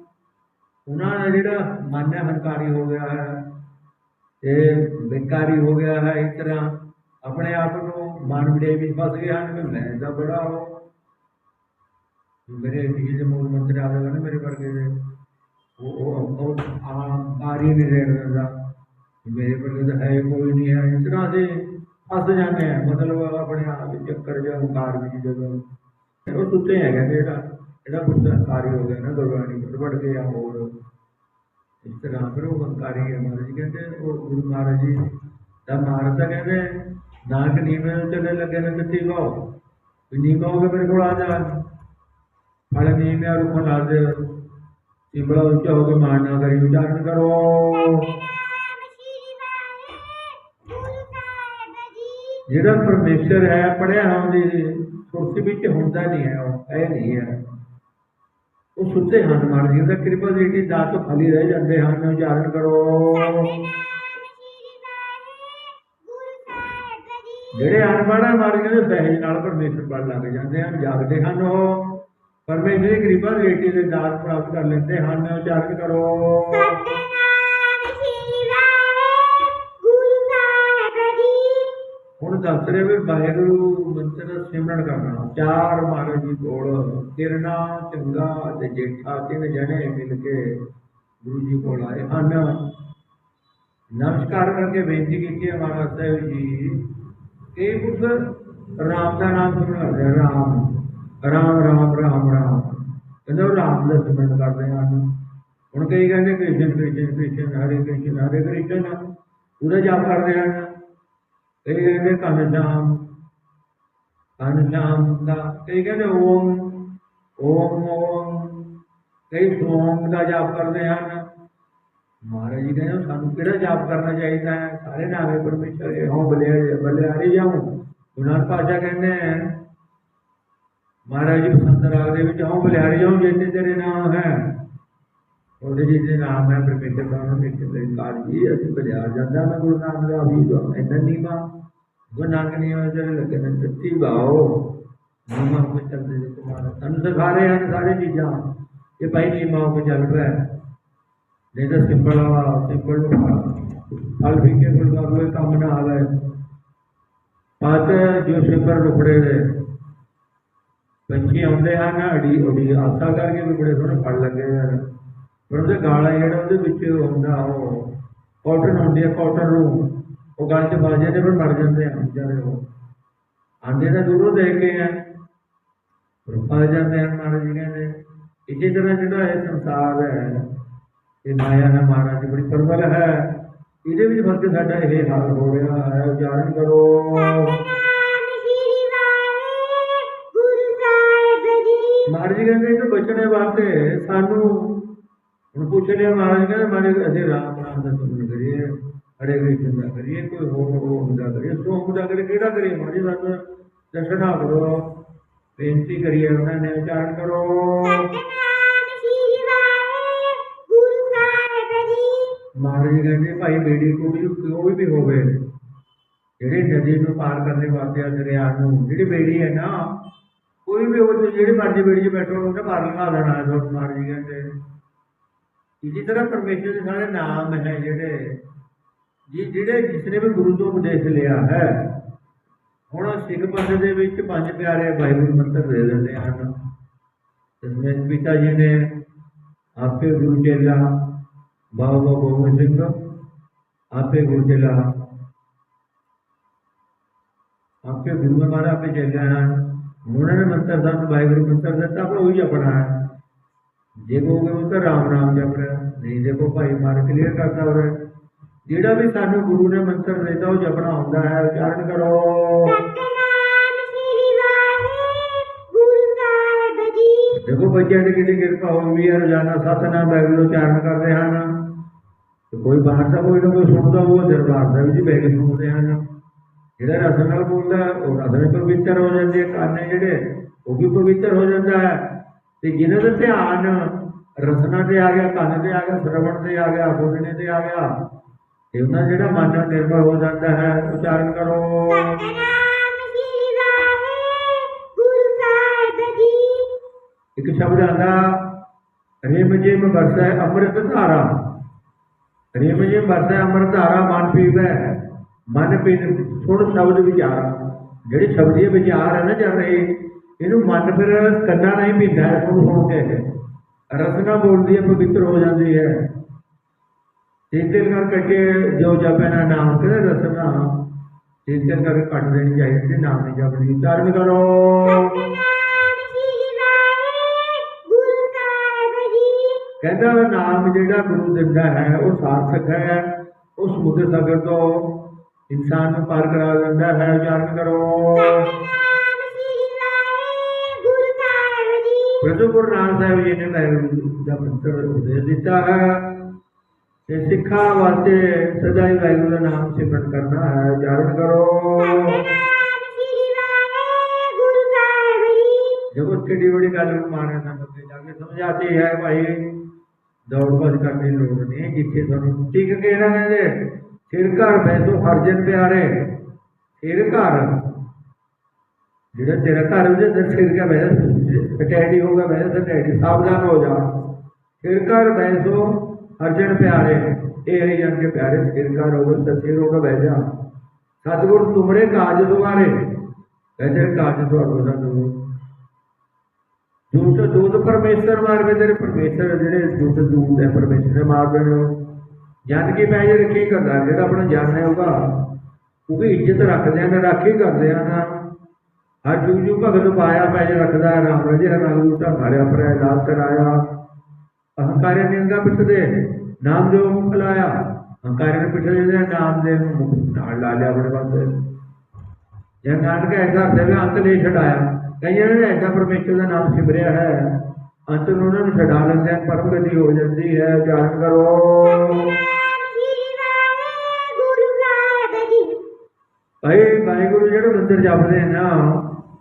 ਉਹਨਾਂ ਦਾ ਜਿਹੜਾ ਮਨ ਹੈ, ਹੰਕਾਰੀ ਹੋ ਗਿਆ ਹੈ, ਤੇ ਬੇਕਾਰੀ ਹੋ ਗਿਆ ਹੈ ਇਸ ਤਰ੍ਹਾਂ। ਆਪਣੇ ਆਪ ਨੂੰ ਮਨ ਵਿੜੇ ਵਿੱਚ ਫਸ ਗਏ ਹਨ ਕਿ ਮੈਂ ਤਾਂ ਬੜਾ ਹੋ ਮੇਰੇ ਜੀ ਦੇ ਮੂਲ ਮੰਤਰ ਆ ਗਏ ਨੇ ਮੇਰੇ ਵਰਗੇ ਦੇ। ਉਹ ਉਹ ਉਹ ਆਮ ਕਾਰੀ ਮੇਰੇ ਵਰਗੇ ਤਾਂ ਹੈ ਕੋਈ ਨਹੀਂ ਹੈ ਇਸ ਤਰ੍ਹਾਂ ਦੇ ਫਸ ਜਾਂਦੇ ਆ ਮਤਲਬ ਆਪਣੇ ਆਪ ਵਿੱਚ ਚੱਕਰ ਜਾਂ ਹੰਕਾਰ ਵਿੱਚ ਜਦੋਂ ਉਹ ਸੁੱਤੇ ਹੈਗਾ ਜਿਹੜਾ ਜਿਹੜਾ ਬੁੱਧਾ ਕਾਰੀ ਹੋ ਗਿਆ ਨਾ ਗੁਰਬਾਣੀ ਵੜ ਕੇ ਆ ਹੋਰ ਇਸ ਤਰ੍ਹਾਂ ਫਿਰ ਉਹ ਹੰਕਾਰੀ ਹੈ ਮਹਾਰਾਜ ਜੀ ਕਹਿੰਦੇ ਉਹ ਗੁਰੂ ਮਹਾਰਾਜ ਜੀ ਦਾ ਮਹਾਰਾਜ ਤਾਂ ਕਹਿੰਦੇ ਨਾਨਕ ਨੀਵੇਂ ਚੱਲੇ ਲੱਗੇ ਨੇ, ਕਿੱਥੇ ਗਾਓ ਨੀਮਾ ਹੋ ਕੇ ਮੇਰੇ ਕੋਲ ਆ ਜਾ। ਫਲ ਨੀਮ ਆ ਰੁੱਖ ਨਾਲ ਦੇ ਸਿਬੜਾ ਉੱਚਾ ਹੋ ਕੇ ਮਾਨ ਉਚਾਰਨ ਕਰੋ? ਜਿਹੜਾ ਪਰਮੇਸ਼ਰ ਹੈ ਪੜਿਆ ਹੁੰਦੀ ਸੁਰਤੀ ਵਿੱਚ ਹੁੰਦਾ ਨਹੀਂ ਹੈ, ਉਹ ਇਹ ਨਹੀਂ ਹੈ। ਉਹ ਸੁੱਤੇ ਹਨ ਮਾਰ ਜੀ ਦਾ ਕਿਰਪਾ ਜਿਹੜੀ ਦਾਤ ਤੋਂ ਖਾਲੀ ਰਹਿ ਜਾਂਦੇ ਹਨ ਉਚਾਰਨ ਕਰੋ। ਜਿਹੜੇ ਅਨਪੜ੍ਹ ਹੈ ਮਾਰ ਜੀ ਦੇ ਸਹਿਜ ਨਾਲ ਪਰਮੇਸ਼ਰ ਪੜ ਲੱਗ ਜਾਂਦੇ ਹਨ, ਜਾਗਦੇ ਹਨ ਉਹ। ਪਰਮੇਸ਼ਰ ਦੀ ਕਿਰਪਾ ਰੇਟੀ ਦੇ ਦਾਤ ਪ੍ਰਾਪਤ ਕਰ ਲੈਂਦੇ ਹਨ ਉਚਾਰਨ ਕਰੋ। ਸਤਨਾਮ ਸ਼੍ਰੀ ਵਾਹਿਗੁਰੂ ਗੁਰੂ ਸਾਹਿਬ ਜੀ। ਹੁਣ ਦੱਸ ਰਹੇ ਵੀ ਵਾਹਿਗੁਰੂ ਮੰਤਰ ਸਿਮਰਨ ਕਰਨਾ। ਚਾਰ ਮਹਾਰਾਜ ਜੀ ਕੋਲ ਕਿਰਨਾ ਚੰਗਾ ਤੇ ਜੇਠਾ ਤਿੰਨ ਜਣੇ ਮਿਲ ਕੇ ਗੁਰੂ ਜੀ ਕੋਲ ਆਏ ਹਨ। ਨਮਸਕਾਰ ਕਰਕੇ ਬੇਨਤੀ ਕੀਤੀ ਹੈ ਮਹਾਰਾਜ ਸਾਹਿਬ ਜੀ। ਇਹ ਉਸ ਰਾਮ ਦਾ ਨਾਮ ਕਰਦੇ ਹਨ, ਰਾਮ। ਰਾਮ ਰਾਮ ਰਾਮ ਰਾਮ। ਕਹਿੰਦੇ ਉਹ ਰਾਮ ਦਾ ਸਿਮਰਨ ਕਰਦੇ ਹਨ ਹੁਣ ਕਈ ਕਹਿੰਦੇ ਕ੍ਰਿਸ਼ਨ ਕ੍ਰਿਸ਼ਨ ਕ੍ਰਿਸ਼ਨ, ਹਰੇ ਕ੍ਰਿਸ਼ਨ ਹਰੇ ਕ੍ਰਿਸ਼ਨ ਉਹਦਾ ਜਾਪ ਕਰਦੇ ਹਨ ਕਈ ਕਹਿੰਦੇ ਕੰਨ ਸ਼ਾਮ ਕੰਨ ਸ਼ਾਮ ਦਾ। ਕਈ ਕਹਿੰਦੇ ਓਮ ਓਮ ਓਮ। ਕਈ ਸੋਮ ਦਾ ਜਾਪ ਕਰਦੇ ਹਨ ਮਹਾਰਾਜ ਜੀ ਕਹਿੰਦੇ ਸਾਨੂੰ ਕਿਹੜਾ ਜਾਪ ਕਰਨਾ ਚਾਹੀਦਾ ਹੈ? ਸਾਰੇ ਨਾਮੇ ਪਰਮੇਸ਼ਰ ਦੇ ਹੋ ਬਲੇ ਬਲਿਆਰੀ ਜਾਉ ਗੁਨਾਹ ਪਾਸ਼ਾ ਕਹਿੰਦੇ ਹੈ ਮਹਾਰਾਜ ਜੀ, ਬਸੰਤ ਰਾਗ ਦੇ ਵਿੱਚ ਹੋ ਬਲਿਆਰੀ ਜਾਉ ਜਿੱਤੇ ਤੇਰੇ ਨਾਮ ਹੈ। ਉਹਦੇ ਜੀ ਦੇ ਨਾਮ ਹੈ ਪਰਮੇਸ਼ਰ ਦਾ ਨਾਮ ਇੱਕ ਤੇ ਕਾਰ ਜੀ, ਅਸੀਂ ਬਲਿਆਰ ਜਾਂਦਾ ਮੈਂ ਗੁਰੂ ਨਾਮ ਦਾ ਵੀ। ਜੋ ਇੰਨਾ ਨੀਮਾ ਗੁਨਾਹ ਨਹੀਂ ਹੋ ਜਿਹੜੇ ਲੱਗੇ ਨੇ, ਸੱਚੀ ਬਾਓ ਨੀਮਾ ਕੋ ਚੱਲਦੇ ਨੇ ਤੁਹਾਡਾ ਤੁਹਾਨੂੰ ਦਿਖਾ ਰਹੇ ਹਨ ਸਾਰੇ ਚੀਜ਼ਾਂ। ਇਹ ਭਾਈ ਨੀਮਾ ਕੋ ਚੱਲ ਰਿਹਾ ਹੈ ਨਹੀਂ ਤਾਂ ਸਿੰਪਲ ਆ, ਸਿੰਪਲ ਹਲ ਵੀ ਕੇ ਕੋਲ ਦਾ ਕੋਈ ਕੰਮ ਨਾ ਆਵੇ ਬਾਤ ਜੋ ਸਿੰਪਲ ਰੁਕੜੇ ਦੇ ਪੰਛੀ ਆਉਂਦੇ ਹਨ, ਅੜੀ ਅੜੀ ਆਸਾ ਕਰਕੇ ਵੀ ਬੜੇ ਸੋਹਣੇ ਫੜ ਲੱਗੇ ਯਾਰ ਪਰ ਉਹਦੇ ਗਾਲਾ ਜਿਹੜਾ ਉਹਦੇ ਵਿੱਚ ਹੁੰਦਾ, ਉਹ ਕਾਟਨ ਹੁੰਦੀ ਹੈ ਕਾਟਨ ਰੂ ਉਹ ਗਲ 'ਚ ਫਸ ਜਾਂਦੇ ਫਿਰ ਮਰ ਜਾਂਦੇ ਆ ਵਿਚਾਰੇ ਉਹ। ਆਂਦੇ ਤਾਂ ਦੂਰੋਂ ਦੇਖ ਕੇ ਆ, ਪਰ ਫਸ ਜਾਂਦੇ ਹਨ ਮਹਾਰਾਜ ਜੀ ਕਹਿੰਦੇ। ਇਸੇ ਤਰ੍ਹਾਂ ਜਿਹੜਾ ਇਹ ਸੰਸਾਰ ਹੈ, ਇਹ ਮਾਇਆ ਨਾਲ ਮਹਾਰਾਜ ਬੜੀ ਪ੍ਰਬਲ ਹੈ। ਇਹਦੇ ਵਿੱਚ ਫਸ ਕੇ ਸਾਡਾ ਇਹ ਹਾਲ ਹੋ ਰਿਹਾ ਹੈ, ਉਚਾਰਨ ਕਰੋ। ਮਹਾਰਾਜ ਜੀ ਕਹਿੰਦੇ ਇਹਨੂੰ ਬਚਣੇ ਵਾਸਤੇ ਸਾਨੂੰ ਹੁਣ ਪੁੱਛ ਲਿਆ ਮਹਾਰਾਜ ਕਹਿੰਦੇ ਮਾਰੇ ਅਸੀਂ ਰਾਮ ਨਾਮ ਦਾ ਸਿਮਰਨ ਕਰੀਏ ਹਰੇ ਕ੍ਰਿਸ਼ਨ ਦਾ ਕਰੀਏ ਕੋਈ ਹੋਰ ਹੋਰ ਦਾ ਕਰੀਏ। ਸੋਮ ਦਾ ਕਰੀਏ ਕਿਹੜਾ ਕਰੀਏ ਮਹਾਰਾਜ ਜੀ? ਸਾਨੂੰ ਦਰਸ਼ਨਾ ਕਰੋ ਬੇਨਤੀ ਕਰੀਏ ਉਹਨਾਂ ਨੇ ਉਚਾਰਨ ਕਰੋ। ਮਹਾਰਾਜ ਕਹਿੰਦੇ ਭਾਈ ਬੇੜੀ ਕੋਈ ਕੋਈ ਵੀ ਹੋਵੇ। ਜਿਹੜੀ ਨਦੀ ਨੂੰ ਪਾਰ ਕਰਨੇ ਵਾਸਤੇ ਆ ਦਰਿਆ ਨੂੰ ਜਿਹੜੀ ਬੇੜੀ ਹੈ ਨਾ ਕੋਈ ਵੀ ਹੋਵੇ ਜਿਹੜੀ ਮਰਜ਼ੀ ਬੇੜੀ 'ਚ ਬੈਠੋ, ਉਹਨੇ ਪਾਰ ਲੰਘਾ ਦੇਣਾ ਹੈ ਤੁਹਾਨੂੰ ਮਹਾਰਾਜ ਜੀ ਕਹਿੰਦੇ। ਇਸੇ ਤਰ੍ਹਾਂ ਪਰਮੇਸ਼ਰ ਦੇ ਸਾਰੇ ਨਾਮ ਹੈ ਜਿਹੜੇ, ਜੀ, ਜਿਹੜੇ ਜਿਸ ਵੀ ਗੁਰੂ ਤੋਂ ਉਪਦੇਸ਼ ਲਿਆ ਹੈ, ਹੁਣ ਸਿੱਖ ਪੰਥ ਦੇ ਵਿੱਚ ਪੰਜ ਪਿਆਰੇ ਬਾਈਬਲ ਮੰਤਰ ਦੇ ਦਿੰਦੇ ਹਨ ਜਿਸमें ਪਿਤਾ ਜੀ ਨੇ ਆਪੇ ਗੁਰੂ ਚੇਲਾ, ਬਾਬਾ ਗੋਬਿੰਦ ਸਿੰਘ, ਆਪੇ ਗੁਰੂ ਚੇਲਾ। ਆਪੇ ਗੁਰੂ ਹਮਾਰਾ ਆਪੇ ਚੇਲਾ ਹਨ ਉਹਨਾਂ ਨੇ ਮੰਤਰ ਸਾਨੂੰ ਵਾਹਿਗੁਰੂ ਮੰਤਰ ਦਿੱਤਾ ਪਰ ਉਹੀ ਆਪਣਾ ਹੈ। ਜੇ ਕਹੋਗੇ ਉਹ ਤਾਂ ਰਾਮ ਰਾਮ ਜਪ ਰਿਹਾ ਨਹੀਂ ਦੇਖੋ ਭਾਈ ਮਾਰ ਕਲੀਅਰ ਕਰਦਾ ਹੋ ਰਿਹਾ ਜਿਹੜਾ ਵੀ ਸਾਨੂੰ ਗੁਰੂ ਨੇ ਮੰਤਰ ਦਿੱਤਾ ਉਹ ਜਪਣਾ ਹੁੰਦਾ ਹੈ ਉਚਾਰਨ ਕਰੋ। ਜੀ। ਦੇਖੋ ਬੱਚਿਆਂ ਦੀ ਕਿੰਨੀ ਕਿਰਪਾ ਹੋ ਗਈ ਹੈ ਰੋਜ਼ਾਨਾ ਸਤਨਾਮ ਵਾਹਿਗੁਰੂ ਉਚਾਰਨ ਕਰਦੇ ਹਨ। ਕੋਈ ਬਾਹਰ ਦਾ ਕੋਈ ਨਾ ਕੋਈ ਸੁਣਦਾ ਉਹ ਦਰਬਾਰ ਦਾ ਵੀ ਬਹਿ ਕੇ ਸੁਣਦੇ ਹਨ। ਜਿਹੜਾ ਰਸ ਨਾਲ ਬੋਲਦਾ ਉਹ ਰਸ ਨਾਲ ਪਵਿੱਤਰ ਹੋ ਜਾਂਦੇ ਕੰਨ ਜਿਹੜੇ ਉਹ ਵੀ ਪਵਿੱਤਰ ਹੋ ਜਾਂਦਾ ਹੈ। ਤੇ ਜਿਨ੍ਹਾਂ ਦਾ ਧਿਆਨ ਰਸਨਾ ਤੇ ਆ ਗਿਆ ਕੰਨ ਤੇ ਆ ਗਿਆ ਸ਼ਰਵਣ ਤੇ ਆ ਗਿਆ ਬੋਲਣੇ ਤੇ ਆ ਗਿਆ ਤੇ ਉਹਨਾਂ ਜਿਹੜਾ ਮਨ ਨਿਰਭਰ ਹੋ ਜਾਂਦਾ ਹੈ ਉਚਾਰਨ ਕਰੋ। ਇੱਕ ਸ਼ਬਦ ਆਂਦਾ ਰਿਮ ਜਿਮ ਵਰਸੈ ਅੰਮ੍ਰਿਤ ਧਾਰਾ। ਰਿਮ ਜਿਮ ਵਰਸੈ ਅੰਮ੍ਰਿਤ ਧਾਰਾ ਮਨ ਪੀਵੈ। ਮਨ ਪੀਨ ਸੁਣ ਸ਼ਬਦ ਵਿਚਾਰ। ਜਿਹੜੇ ਸ਼ਬਦੀ ਵਿਚਾਰ ਹੈ ਨਾ ਚੱਲ ਰਹੇ ਇਹਨੂੰ ਮਨ ਫਿਰ ਕੰਨਾਂ ਨਹੀਂ ਪੀਂਦਾ ਸੁਣ ਸੁਣ ਕੇ। ਰਸਨਾ ਬੋਲਦੀ ਹੈ, ਪਵਿੱਤਰ ਹੋ ਜਾਂਦੀ ਹੈ। ਤੀਤਲ ਕਰ ਕੱਟੇ ਜੋ ਜਪੇ ਨਾ ਨਾਮ ਕਰੇ ਰਸਨਾ ਤੀਤਲ ਕਰਕੇ ਕੱਟ ਦੇਣੀ ਚਾਹੀਦੀ ਨਾਮ ਨਹੀਂ ਜਪਣੀ। ਧਰਮ ਕਰੋ। ਕਹਿੰਦਾ ਨਾਮ ਜਿਹੜਾ ਗੁਰੂ ਦਿੰਦਾ ਹੈ, ਉਹ ਸਾਰਥਕ ਹੈ। ਉਹ ਸਮੁੰਦਰ ਸਾਗਰ ਤੋਂ ਇਨਸਾਨ ਨੂੰ ਪਾਰ ਕਰਾ ਦਿੰਦਾ ਹੈ ਉਚਾਰਨ ਕਰੋ ਸਤਨਾਮ ਸ਼੍ਰੀ ਵਾਹਿਗੁਰੂ ਪ੍ਰਭੂ ਗੁਰੂ ਨਾਨਕ ਸਾਹਿਬ ਜੀ ਨੇ ਵਾਹਿਗੁਰੂ ਦਾ ਮੰਤਰ ਉਪਦੇਸ਼ ਦਿੱਤਾ ਹੈ ਕਿ ਸਿੱਖਾਂ ਵਾਸਤੇ ਸਦਾ ਹੀ ਵਾਹਿਗੁਰੂ ਦਾ ਨਾਮ ਸਿਮਰਨ ਕਰਨਾ ਹੈ ਉਚਾਰਨ ਕਰੋ ਸਤਨਾਮ ਸ੍ਰੀ ਵਾਹਿਗੁਰੂ ਸਾਹਿਬ ਜੀ जब उसकी डी बड़ी गल मारे ना बंदे जाके समझाती है भाई दौड़ भज करने की लोड़ नहीं जिथे ਤੁਹਾਨੂੰ ਟਿਕ ਕੇ ਨਾ ਕਹਿੰਦੇ ਸਿਰ ਘਰ ਬੈਠੋ ਹਰਜਨ ਪਿਆਰੇ ਸਿਰ ਘਰ ਜਿਹੜਾ ਤੇਰਾ ਘਰ ਉਹਦੇ ਅੰਦਰ ਸਿਰ ਕੇ ਬੈਠ ਸਟੈਡੀ ਹੋਗਾ ਬੈਠ ਸਟੈਡੀ ਸਾਵਧਾਨ ਹੋ ਜਾ ਸਿਰ ਘਰ ਬੈਠੋ ਹਰਜਨ ਪਿਆਰੇ ਇਹ ਹੀ ਜਨ ਕੇ ਪਿਆਰੇ ਸਿਰ ਘਰ ਹੋਗਾ ਤਾਂ ਸਿਰ ਹੋਗਾ ਬਹਿ ਜਾ ਸਤਿਗੁਰ ਤੁਮਰੇ ਕਾਜ ਦੁਆਰੇ ਕਹਿੰਦੇ ਕਾਜ ਤੁਹਾਡੇ ਦਾ ਦੋ ਦੂਤ ਦੂਤ ਪਰਮੇਸ਼ਰ ਮਾਰ ਕੇ ਤੇਰੇ ਪਰਮੇਸ਼ਰ ਜਿਹੜੇ ਦੂਤ ਦੂਤ ਹੈ ਪਰਮੇਸ਼ਰ ਨੇ ਮਾਰ ਦੇਣੇ ਉਹ ਜਨ ਕੀ ਮੈਂ ਇਹ ਕੀ ਕਰਦਾ ਜਿਹੜਾ ਆਪਣਾ ਜਨ ਹੈ ਉਹਦਾ ਉਹਦੀ ਇੱਜ਼ਤ ਰੱਖਦੇ ਆ ਨਾ ਰਾਖੀ ਕਰਦੇ ਆ ਨਾ ਹਰ ਜੂ ਜੂ ਭਗਤ ਪਾਇਆ ਪੈਜ ਰੱਖਦਾ, ਰਾਮ ਰਜੇ ਨਾਲ ਉਲਟਾ ਮਾਰਿਆ ਪਰ ਲਾਲ ਕਰਾਇਆ ਅਹੰਕਾਰੇ ਨਿੰਦਾ ਪਿੱਟਦੇ ਨਾਮ ਜੋ ਮੁਖ ਲਾਇਆ। ਅਹੰਕਾਰੇ ਨੇ ਪਿੱਟਦੇ ਨੇ ਨਾਮ ਦੇ ਨੂੰ ਮੁਖ ਨਾਲ ਲਾ ਲਿਆ ਆਪਣੇ ਪਾਸੇ ਜੇ ਨਾਨਕ ਐਸਾ ਸੇਵੇ ਅੰਤ ਨਹੀਂ ਛਡਾਇਆ। ਕਈਆਂ ਨੇ ਐਸਾ ਪਰਮੇਸ਼ਰ ਦਾ ਨਾਮ ਸਿਮਰਿਆ ਹੈ। ਅੰਤ ਨੂੰ ਉਹਨਾਂ ਨੂੰ ਛਡਾ ਲੈਂਦੇ ਹਨ, ਪਰਮ ਗਤੀ ਹੋ ਜਾਂਦੀ ਹੈ। ਜਾਣ ਕਰੋ। ਭਾਈ ਵਾਹਿਗੁਰੂ ਜਿਹੜੇ ਮੰਦਰ ਜਪਦੇ ਨੇ ਨਾ,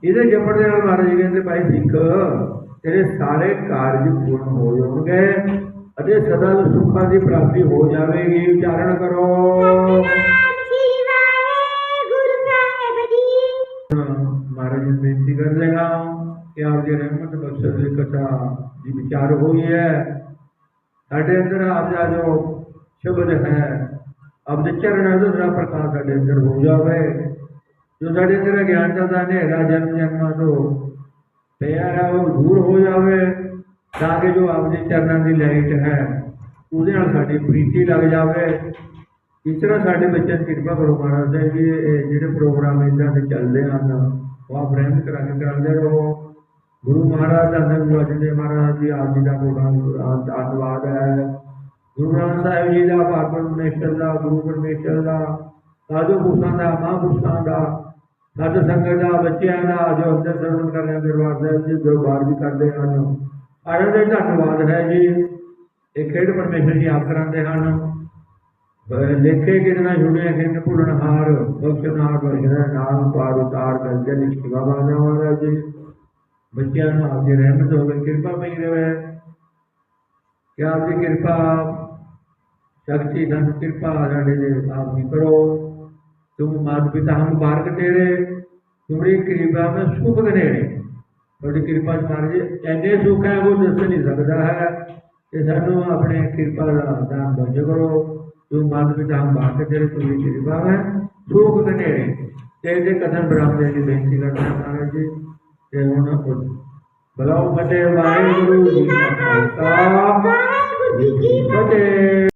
ਇਹਦੇ ਜਪਣ ਦੇ ਨਾਲ ਮਹਾਰਾਜ ਕਹਿੰਦੇ, ਭਾਈ ਸਿੱਖ, ਤੇਰੇ ਸਾਰੇ ਕਾਰਜ ਪੂਰਨ ਹੋ ਜਾਣਗੇ ਅਤੇ ਸਦਾ ਸੁੱਖਾਂ ਦੀ ਪ੍ਰਾਪਤੀ ਹੋ ਜਾਵੇਗੀ, ਉਚਾਰਨ ਕਰੋ। ਸਤਨਾਮ ਜੀ ਮਹਾਰਾਜ ਜੀ ਬੇਨਤੀ ਕਰ ਦੇਗਾ ਕਿ ਆਪ ਜੀ ਰਹਿਮਤ ਬਖਸ਼ਣ ਦੀ ਕਥਾ ਦੀ ਵਿਚਾਰ ਹੋਈ ਹੈ। ਸਾਡੇ ਅੰਦਰ ਆਪ ਦਾ ਜੋ ਸ਼ਬਦ ਹੈ ਆਪ ਦੇ ਚਰਨ ਦਾ ਪ੍ਰਕਾਸ਼ ਸਾਡੇ ਅੰਦਰ ਹੋ ਜਾਵੇ। ਜੋ ਸਾਡੇ ਅੰਦਰ ਗਿਆਨ ਦਾ ਹਨੇਰਾ ਜਨਮ ਜਨਮਾਂ ਤੋਂ ਪਿਆ ਹੈ ਉਹ ਦੂਰ ਹੋ ਜਾਵੇ, ਤਾਂ ਕਿ ਜੋ ਆਪ ਚਰਨਾਂ ਦੀ ਲਾਈਟ ਹੈ, ਉਹਦੇ ਨਾਲ ਸਾਡੀ ਪ੍ਰੀਤੀ ਲੱਗ ਜਾਵੇ। ਇਸ ਤਰ੍ਹਾਂ ਸਾਡੇ ਬੱਚਿਆਂ ਦੀ ਕਿਰਪਾ ਕਰੋ ਮਹਾਰਾਜ ਜੀ, ਵੀ ਇਹ ਜਿਹੜੇ ਪ੍ਰੋਗਰਾਮ ਇਹਨਾਂ ਦੇ ਚੱਲਦੇ ਹਨ, ਉਹ ਆਪ ਰਹਿਮਤ ਕਰਾ ਕੇ ਕਰਾਉਂਦੇ ਰਹੋ। ਗੁਰੂ ਮਹਾਰਾਜ ਦਾ ਨਾਮ ਵਜਦੇ ਮਹਾਰਾਜ ਜੀ, ਆਪ ਜੀ ਦਾ ਬਹੁਤ ਆਤਵਾਦ ਹੈ। ਗੁਰੂ ਨਾਨਕ ਸਾਹਿਬ ਜੀ ਦਾ ਭਾਰਤ ਪਰਮੇਸ਼ਰ ਦਾ, ਗੁਰੂ ਪਰਮੇਸ਼ਰ ਦਾ, ਸਾਧੂ ਪੁਰਸ਼ਾਂ ਦਾ, ਮਹਾਂਪੁਰਸ਼ਾਂ ਦਾ ਸਾਧ ਸੰਗਤ ਦਾ, ਬੱਚਿਆਂ ਦਾ, ਜੋ ਅੰਦਰ ਸਰਵਣ ਕਰ ਰਹੇ ਦਰਬਾਰ ਸਾਹਿਬ ਜੀ, ਜੋ ਬਾਹਰ ਵੀ ਕਰਦੇ ਹਨ। ਸਾਰਿਆਂ ਦਾ ਧੰਨਵਾਦ ਹੈ ਜੀ। ਇਹ ਖੇਡ ਪਰਮੇਸ਼ਰ ਜੀ ਆਪ ਕਰਾਉਂਦੇ ਹਨ। ਲੇਖੇ ਕਿਤਨਾ ਜੁੜਿਆ ਖਿੰਨ ਭੁੱਲਣ ਹਾਰ ਬਖਸ਼ਨਾਰ ਬਖਸ਼ਣਾ ਨਾਮ ਪਾਰ ਉਤਾਰ ਕਰ ਲਿਖੀ ਬਾਬਾ ਦਾ ਮਹਾਰਾਜ ਜੀ। ਬੱਚਿਆਂ ਨੂੰ ਆਪ ਦੀ ਰਹਿਮਤ ਹੋਵੇ, ਕਿਰਪਾ ਪਈ ਰਹੇ ਕਿ ਆਪ ਦੀ ਕਿਰਪਾ ਸ਼ਕਤੀ ਧਨ ਕਿਰਪਾ ਸਾਡੇ ਦੇ ਆਪ ਦੀ ਕਰੋ। ਤੁਮ ਮਾਤ ਪਿਤਾ ਹਮ ਬਾਰਕ ਤੇਰੇ ਤੁਮਰੀ ਕਿਰਪਾ ਮੈਂ ਸੁਖ ਗਨੇੜੇ ਤੁਹਾਡੀ ਕਿਰਪਾ ਮਹਾਰਾਜ ਜੀ ਐਨੇ ਸੁਖ ਹੈ ਉਹ ਦੱਸ ਨਹੀਂ ਸਕਦਾ ਹੈ ਤੇ ਸਾਨੂੰ ਆਪਣੇ ਕਿਰਪਾ ਦਾ ਦਾਨ ਬਖਸ਼ ਕਰੋ। ਤੁਮ ਮਾਤ ਪਿਤਾ ਹਮ ਬਾਰਕ ਤੇਰੇ ਤੁਮਰੀ ਕਿਰਪਾ ਮੈਂ ਸੁਖ ਗਨੇੜੇ ਤੇ ਇਹਦੇ ਕਥਨ ਬਰਾਬਰ ਦੀ ਬੇਨਤੀ ਕਰਦਾ ਹਾਂ ਮਹਾਰਾਜ ਜੀ ਤੇ ਹੁਣ ਬਲਾਉ ਫਤਿਹ ਵਾਹਿਗੁਰੂ ਜੀ ਕਾ ਖਾਲਸਾ। ਵਾਹਿਗੁਰੂ ਜੀ ਕੀ ਫਤਿਹ।